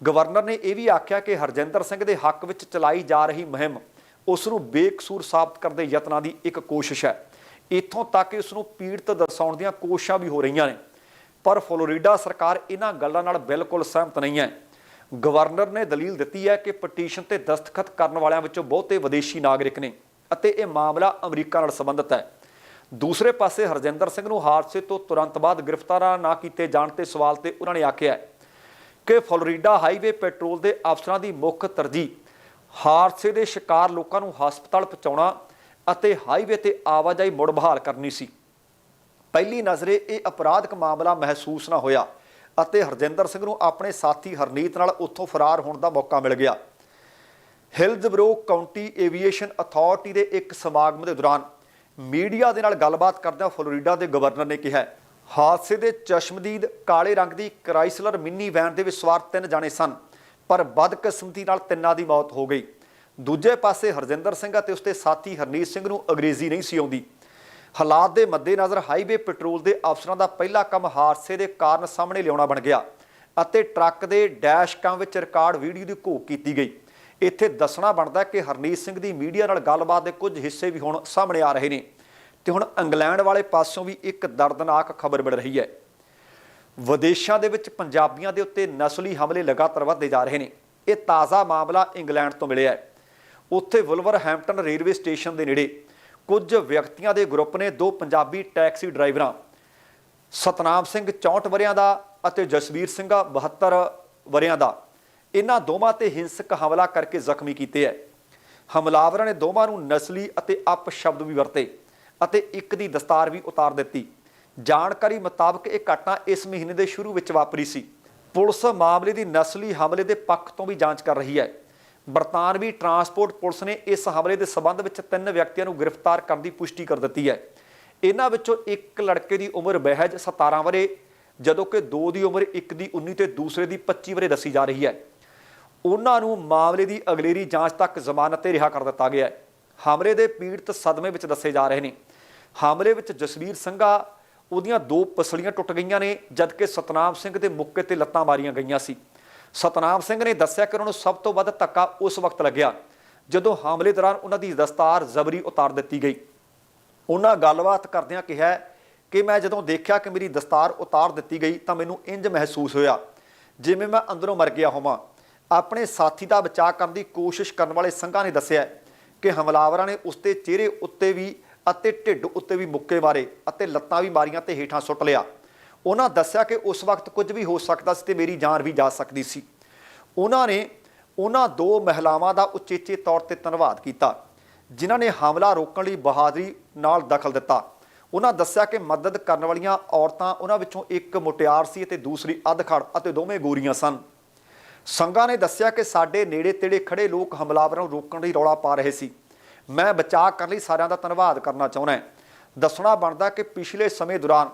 ਗਵਰਨਰ ਨੇ ਇਹ ਵੀ ਆਖਿਆ ਕਿ ਹਰਜਿੰਦਰ ਸਿੰਘ ਦੇ ਹੱਕ ਵਿੱਚ ਚਲਾਈ ਜਾ ਰਹੀ ਮੁਹਿੰਮ ਉਸ ਨੂੰ ਬੇਕਸੂਰ ਸਾਬਤ ਕਰਨ ਦੇ ਯਤਨਾਂ ਦੀ ਇੱਕ ਕੋਸ਼ਿਸ਼ ਹੈ। ਇੱਥੋਂ ਤੱਕ ਇਸ ਨੂੰ ਪੀੜਤ ਦਰਸਾਉਣ ਦੀਆਂ ਕੋਸ਼ਿਸ਼ਾਂ ਵੀ ਹੋ ਰਹੀਆਂ ਨੇ। ਪਰ ਫਲੋਰੀਡਾ ਸਰਕਾਰ ਇਹਨਾਂ ਗੱਲਾਂ ਨਾਲ ਬਿਲਕੁਲ ਸਹਿਮਤ ਨਹੀਂ ਹੈ। ਗਵਰਨਰ ਨੇ ਦਲੀਲ ਦਿੱਤੀ ਹੈ ਕਿ ਪਟੀਸ਼ਨ ਤੇ ਦਸਤਖਤ ਕਰਨ ਵਾਲਿਆਂ ਵਿੱਚੋਂ ਬਹੁਤੇ ਵਿਦੇਸ਼ੀ ਨਾਗਰਿਕ ਨੇ ਅਤੇ ਇਹ ਮਾਮਲਾ ਅਮਰੀਕਾ ਨਾਲ ਸੰਬੰਧਿਤ ਹੈ। ਦੂਸਰੇ ਪਾਸੇ ਹਰਜਿੰਦਰ ਸਿੰਘ ਨੂੰ ਹਾਦਸੇ ਤੋਂ ਤੁਰੰਤ ਬਾਅਦ ਗ੍ਰਿਫਤਾਰ ਨਾ ਕੀਤੇ ਜਾਣ ਤੇ ਸਵਾਲ ਤੇ ਉਹਨਾਂ ਨੇ ਆਖਿਆ ਕਿ ਫਲੋਰੀਡਾ ਹਾਈਵੇ ਪੈਟਰੋਲ ਦੇ ਅਫਸਰਾਂ ਦੀ ਮੁੱਖ ਤਰਜੀਹ, ਹਾਦਸੇ ਦੇ ਸ਼ਿਕਾਰ ਲੋਕਾਂ ਨੂੰ ਹਸਪਤਾਲ ਪਹੁੰਚਾਉਣਾ ਅਤੇ ਹਾਈਵੇ ਤੇ ਆਵਾਜਾਈ ਮੁੜ ਬਹਾਲ ਕਰਨੀ ਸੀ। ਪਹਿਲੀ ਨਜ਼ਰੇ ਇਹ ਅਪਰਾਧਕ ਮਾਮਲਾ ਮਹਿਸੂਸ ਨਾ ਹੋਇਆ ਅਤੇ ਹਰਜਿੰਦਰ ਸਿੰਘ ਨੂੰ ਆਪਣੇ ਸਾਥੀ ਹਰਨੀਤ ਨਾਲ ਉੱਥੋਂ ਫਰਾਰ ਹੋਣ ਦਾ ਮੌਕਾ ਮਿਲ ਗਿਆ। ਹਿਲਜ਼ਬਰੋ ਕਾਉਂਟੀ ਏਵੀਏਸ਼ਨ ਅਥਾਰਟੀ ਦੇ ਇੱਕ ਸਮਾਗਮ ਦੇ ਦੌਰਾਨ ਮੀਡੀਆ ਦੇ ਨਾਲ ਗੱਲਬਾਤ ਕਰਦਿਆਂ ਫਲੋਰੀਡਾ ਦੇ ਗਵਰਨਰ ਨੇ ਕਿਹਾ ਹਾਦਸੇ ਦੇ ਚਸ਼ਮਦੀਦ ਕਾਲੇ ਰੰਗ ਦੀ ਕ੍ਰਾਈਸਲਰ ਮਿੰਨੀ ਵੈਨ ਦੇ ਵਿੱਚ ਸਵਾਰ ਤਿੰਨ ਜਾਣੇ ਸਨ, ਪਰ ਬਦਕਿਸਮਤੀ ਨਾਲ ਤਿੰਨਾਂ ਦੀ ਮੌਤ ਹੋ ਗਈ। ਦੂਜੇ ਪਾਸੇ ਹਰਜਿੰਦਰ ਸਿੰਘ ਅਤੇ ਉਸਦੇ ਸਾਥੀ ਹਰਨੀਤ ਸਿੰਘ ਨੂੰ ਅੰਗਰੇਜ਼ੀ ਨਹੀਂ ਸੀ ਆਉਂਦੀ। ਹਾਲਾਤ ਦੇ ਮੱਦੇਨਜ਼ਰ ਹਾਈਵੇ ਪੈਟਰੋਲ ਦੇ ਅਫਸਰਾਂ ਦਾ ਪਹਿਲਾ ਕੰਮ ਹਾਦਸੇ ਦੇ ਕਾਰਨ ਸਾਹਮਣੇ ਲਿਆਉਣਾ ਬਣ ਗਿਆ ਅਤੇ ਟਰੱਕ ਦੇ ਡੈਸ਼ ਕੈਮ ਵਿੱਚ ਰਿਕਾਰਡ ਵੀਡੀਓ ਦੀ ਘੋਖ ਕੀਤੀ ਗਈ। ਇੱਥੇ ਦੱਸਣਾ ਬਣਦਾ ਕਿ ਹਰਨੀਤ ਸਿੰਘ ਦੀ ਮੀਡੀਆ ਨਾਲ ਗੱਲਬਾਤ ਦੇ ਕੁਝ ਹਿੱਸੇ ਵੀ ਹੁਣ ਸਾਹਮਣੇ ਆ ਰਹੇ ਨੇ। ਤੇ ਹੁਣ ਇੰਗਲੈਂਡ ਵਾਲੇ ਪਾਸਿਓਂ ਵੀ ਇੱਕ ਦਰਦਨਾਕ ਖਬਰ ਮਿਲ ਰਹੀ ਹੈ। ਵਿਦੇਸ਼ਾਂ ਦੇ ਵਿੱਚ ਪੰਜਾਬੀਆਂ ਦੇ ਉੱਤੇ ਨਸਲੀ ਹਮਲੇ ਲਗਾਤਾਰ ਵਧਦੇ ਜਾ ਰਹੇ ਨੇ। ਇਹ ਤਾਜ਼ਾ ਮਾਮਲਾ ਇੰਗਲੈਂਡ ਤੋਂ ਮਿਲਿਆ ਹੈ। ਉੱਥੇ ਵੁਲਵਰਹੈਂਪਟਨ ਰੇਲਵੇ ਸਟੇਸ਼ਨ ਦੇ ਨੇੜੇ ਕੁਝ ਵਿਅਕਤੀਆਂ ਦੇ ਗਰੁੱਪ ਨੇ ਦੋ ਪੰਜਾਬੀ ਟੈਕਸੀ ਡਰਾਈਵਰਾਂ, ਸਤਨਾਮ ਸਿੰਘ 64 ਵਰਿਆਂ ਦਾ ਅਤੇ ਜਸਵੀਰ ਸਿੰਘ 72 ਵਰਿਆਂ ਦਾ ਇਹਨਾਂ ਦੋਵਾਂ ਤੇ ਹਿੰਸਕ ਹਮਲਾ ਕਰਕੇ ਜ਼ਖਮੀ ਕੀਤੇ ਹੈ। ਹਮਲਾਵਰਾਂ ਨੇ ਦੋਵਾਂ ਨੂੰ ਨਸਲੀ ਅਤੇ ਅਪ ਸ਼ਬਦ ਵੀ ਵਰਤੇ ਅਤੇ ਇੱਕ ਦੀ ਦਸਤਾਰ ਵੀ ਉਤਾਰ ਦਿੱਤੀ। ਜਾਣਕਾਰੀ ਮੁਤਾਬਕ ਇਹ ਘਟਨਾ ਇਸ ਮਹੀਨੇ ਦੇ ਸ਼ੁਰੂ ਵਿੱਚ ਵਾਪਰੀ ਸੀ। ਪੁਲਿਸ ਮਾਮਲੇ ਦੀ ਨਸਲੀ ਹਮਲੇ ਦੇ ਪੱਖ ਤੋਂ ਵੀ ਜਾਂਚ ਕਰ ਰਹੀ ਹੈ। ਬਰਤਾਨਵੀ ਟਰਾਂਸਪੋਰਟ ਪੁਲਿਸ ਨੇ ਇਸ ਹਮਲੇ ਦੇ ਸਬੰਧ ਵਿੱਚ ਤਿੰਨ ਵਿਅਕਤੀਆਂ ਨੂੰ ਗ੍ਰਿਫਤਾਰ ਕਰਨ ਦੀ ਪੁਸ਼ਟੀ ਕਰ ਦਿੱਤੀ ਹੈ। ਇਹਨਾਂ ਵਿੱਚੋਂ ਇੱਕ ਲੜਕੇ ਦੀ ਉਮਰ ਬਹਿਜ 17 ਵਰੇ ਜਦੋਂ ਕਿ ਦੋ ਦੀ ਉਮਰ ਇੱਕ ਦੀ 19 ਤੇ ਦੂਸਰੇ ਦੀ 25 ਵਰੇ ਦੱਸੀ ਜਾ ਰਹੀ ਹੈ। ਉਹਨਾਂ ਨੂੰ ਮਾਮਲੇ ਦੀ ਅਗਲੇਰੀ ਜਾਂਚ ਤੱਕ ਜ਼ਮਾਨਤ ਤੇ ਰਿਹਾ ਕਰ ਦਿੱਤਾ ਗਿਆ ਹੈ। ਹਮਲੇ ਦੇ ਪੀੜਤ ਸਦਮੇ ਵਿੱਚ ਦੱਸੇ ਜਾ ਰਹੇ ਨੇ। ਹਮਲੇ ਵਿੱਚ ਜਸਵੀਰ ਸਿੰਘਾ, ਉਹਦੀਆਂ ਦੋ ਪਸਲੀਆਂ ਟੁੱਟ ਗਈਆਂ ਨੇ, ਜਦਕਿ ਸਤਨਾਮ ਸਿੰਘ ਦੇ ਮੁੱਕੇ ਤੇ ਲੱਤਾਂ ਮਾਰੀਆਂ ਗਈਆਂ ਸੀ। ਸਤਨਾਮ ਸਿੰਘ ਨੇ ਦੱਸਿਆ ਕਿ ਉਹਨਾਂ ਨੂੰ ਸਭ ਤੋਂ ਵੱਧ ਧੱਕਾ ਉਸ ਵਕਤ ਲੱਗਿਆ, ਜਦੋਂ ਹਮਲੇ ਦੌਰਾਨ ਉਹਨਾਂ ਦੀ ਦਸਤਾਰ ਜ਼ਬਰੀ ਉਤਾਰ ਦਿੱਤੀ ਗਈ। ਉਹਨਾਂ ਗੱਲਬਾਤ ਕਰਦਿਆਂ ਕਿਹਾ ਕਿ ਮੈਂ ਜਦੋਂ ਦੇਖਿਆ ਕਿ ਮੇਰੀ ਦਸਤਾਰ ਉਤਾਰ ਦਿੱਤੀ ਗਈ ਤਾਂ ਮੈਨੂੰ ਇੰਜ ਮਹਿਸੂਸ ਹੋਇਆ, ਜਿਵੇਂ ਮੈਂ ਅੰਦਰੋਂ ਮਰ ਗਿਆ ਹੋਵਾਂ। ਆਪਣੇ ਸਾਥੀ ਦਾ ਬਚਾਅ ਕਰਨ ਦੀ ਕੋਸ਼ਿਸ਼ ਕਰਨ ਵਾਲੇ ਸੰਘਾਂ ਨੇ ਦੱਸਿਆ ਕਿ ਹਮਲਾਵਰਾਂ ਨੇ ਉਸਦੇ ਚਿਹਰੇ ਉੱਤੇ ਵੀ ਅਤੇ ਢਿੱਡ ਉੱਤੇ ਵੀ ਮੁੱਕੇ ਮਾਰੇ ਅਤੇ ਲੱਤਾਂ ਵੀ ਮਾਰੀਆਂ ਤੇ ਹੇਠਾਂ ਸੁੱਟ ਲਿਆ। ਉਹਨਾਂ ਦੱਸਿਆ ਕਿ ਉਸ ਵਕਤ ਕੁਝ ਵੀ ਹੋ ਸਕਦਾ ਸੀ ਤੇ ਮੇਰੀ ਜਾਨ ਵੀ ਜਾ ਸਕਦੀ ਸੀ। ਉਹਨਾਂ ਨੇ ਉਹਨਾਂ ਦੋ ਮਹਿਲਾਵਾਂ ਦਾ ਉਚੇਚੇ ਤੌਰ ਤੇ ਧੰਨਵਾਦ ਕੀਤਾ, ਜਿਨ੍ਹਾਂ ਨੇ ਹਮਲਾ ਰੋਕਣ ਲਈ ਬਹਾਦਰੀ ਨਾਲ ਦਖਲ ਦਿੱਤਾ। ਉਹਨਾਂ ਦੱਸਿਆ ਕਿ ਮਦਦ ਕਰਨ ਵਾਲੀਆਂ ਔਰਤਾਂ ਉਹਨਾਂ ਵਿੱਚੋਂ ਇੱਕ ਮੁਟਿਆਰ ਸੀ ਅਤੇ ਦੂਸਰੀ ਅਧਖੜ ਅਤੇ ਦੋਵੇਂ ਗੋਰੀਆਂ ਸਨ। ਸੰਘਾਂ ਨੇ ਦੱਸਿਆ ਕਿ ਸਾਡੇ ਨੇੜੇ ਤੇੜੇ ਖੜੇ ਲੋਕ ਹਮਲਾਵਰਾਂ ਨੂੰ ਰੋਕਣ ਲਈ ਰੌਲਾ ਪਾ ਰਹੇ ਸੀ। ਮੈਂ ਬਚਾਅ ਕਰਨ ਲਈ ਸਾਰਿਆਂ ਦਾ ਧੰਨਵਾਦ ਕਰਨਾ ਚਾਹੁੰਦਾ ਹਾਂ। ਦੱਸਣਾ ਬਣਦਾ ਕਿ ਪਿਛਲੇ ਸਮੇਂ ਦੌਰਾਨ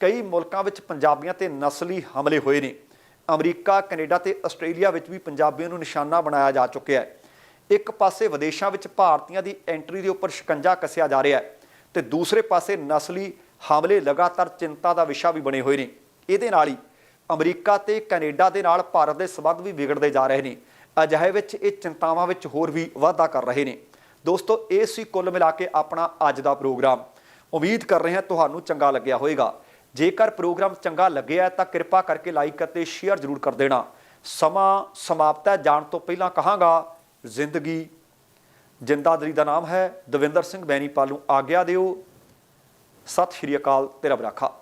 ਕਈ ਮੁਲਕਾਂ ਵਿੱਚ ਪੰਜਾਬੀਆਂ ਤੇ ਨਸਲੀ ਹਮਲੇ ਹੋਏ ਨੇ। ਅਮਰੀਕਾ, ਕੈਨੇਡਾ ਤੇ ਆਸਟ੍ਰੇਲੀਆ ਵਿੱਚ ਵੀ ਪੰਜਾਬੀਆਂ ਨੂੰ ਨਿਸ਼ਾਨਾ ਬਣਾਇਆ ਜਾ ਚੁੱਕਿਆ ਹੈ। ਇੱਕ ਪਾਸੇ ਵਿਦੇਸ਼ਾਂ ਵਿੱਚ ਭਾਰਤੀਆਂ ਦੀ ਐਂਟਰੀ ਦੇ ਉੱਪਰ ਸ਼ਿਕੰਜਾ ਕੱਸਿਆ ਜਾ ਰਿਹਾ ਹੈ ਤੇ ਦੂਸਰੇ ਪਾਸੇ ਨਸਲੀ ਹਮਲੇ ਲਗਾਤਾਰ ਚਿੰਤਾ ਦਾ ਵਿਸ਼ਾ ਵੀ ਬਣੇ ਹੋਏ ਨੇ। ਇਹਦੇ ਨਾਲ ਹੀ ਅਮਰੀਕਾ ਤੇ ਕੈਨੇਡਾ ਦੇ ਨਾਲ ਭਾਰਤ ਦੇ ਸਬੰਧ ਵੀ ਵਿਗੜਦੇ ਜਾ ਰਹੇ ਨੇ। ਅਜਿਹੇ ਵਿੱਚ ਇਹ ਚਿੰਤਾਵਾਂ ਵਿੱਚ ਹੋਰ ਵੀ ਵਾਧਾ ਕਰ ਰਹੇ ਨੇ। ਦੋਸਤੋ, ਇਹ ਸੀ ਕੁੱਲ ਮਿਲਾ ਕੇ ਆਪਣਾ ਅੱਜ ਦਾ ਪ੍ਰੋਗਰਾਮ। ਉਮੀਦ ਕਰ ਰਹੇ ਹਾਂ ਤੁਹਾਨੂੰ ਚੰਗਾ ਲੱਗਿਆ ਹੋਵੇਗਾ। ਜੇਕਰ ਪ੍ਰੋਗਰਾਮ ਚੰਗਾ ਲੱਗਿਆ ਤਾਂ ਕਿਰਪਾ ਕਰਕੇ ਲਾਈਕ ਅਤੇ ਸ਼ੇਅਰ ਜ਼ਰੂਰ ਕਰ ਦੇਣਾ। ਸਮਾਂ ਸਮਾਪਤ ਹੈ। ਜਾਣ ਤੋਂ ਪਹਿਲਾਂ ਕਹਾਂਗਾ, ਜ਼ਿੰਦਗੀ। ਜਿੰਦਾਦਰੀ ਦਾ ਨਾਮ ਹੈ। ਦਵਿੰਦਰ ਸਿੰਘ ਬੈਣੀਪਾਲ ਨੂੰ ਆਗਿਆ ਦਿਓ। ਸਤਿ ਸ਼੍ਰੀ ਅਕਾਲ ਤੇਰਾ ਬਰਾਖਾ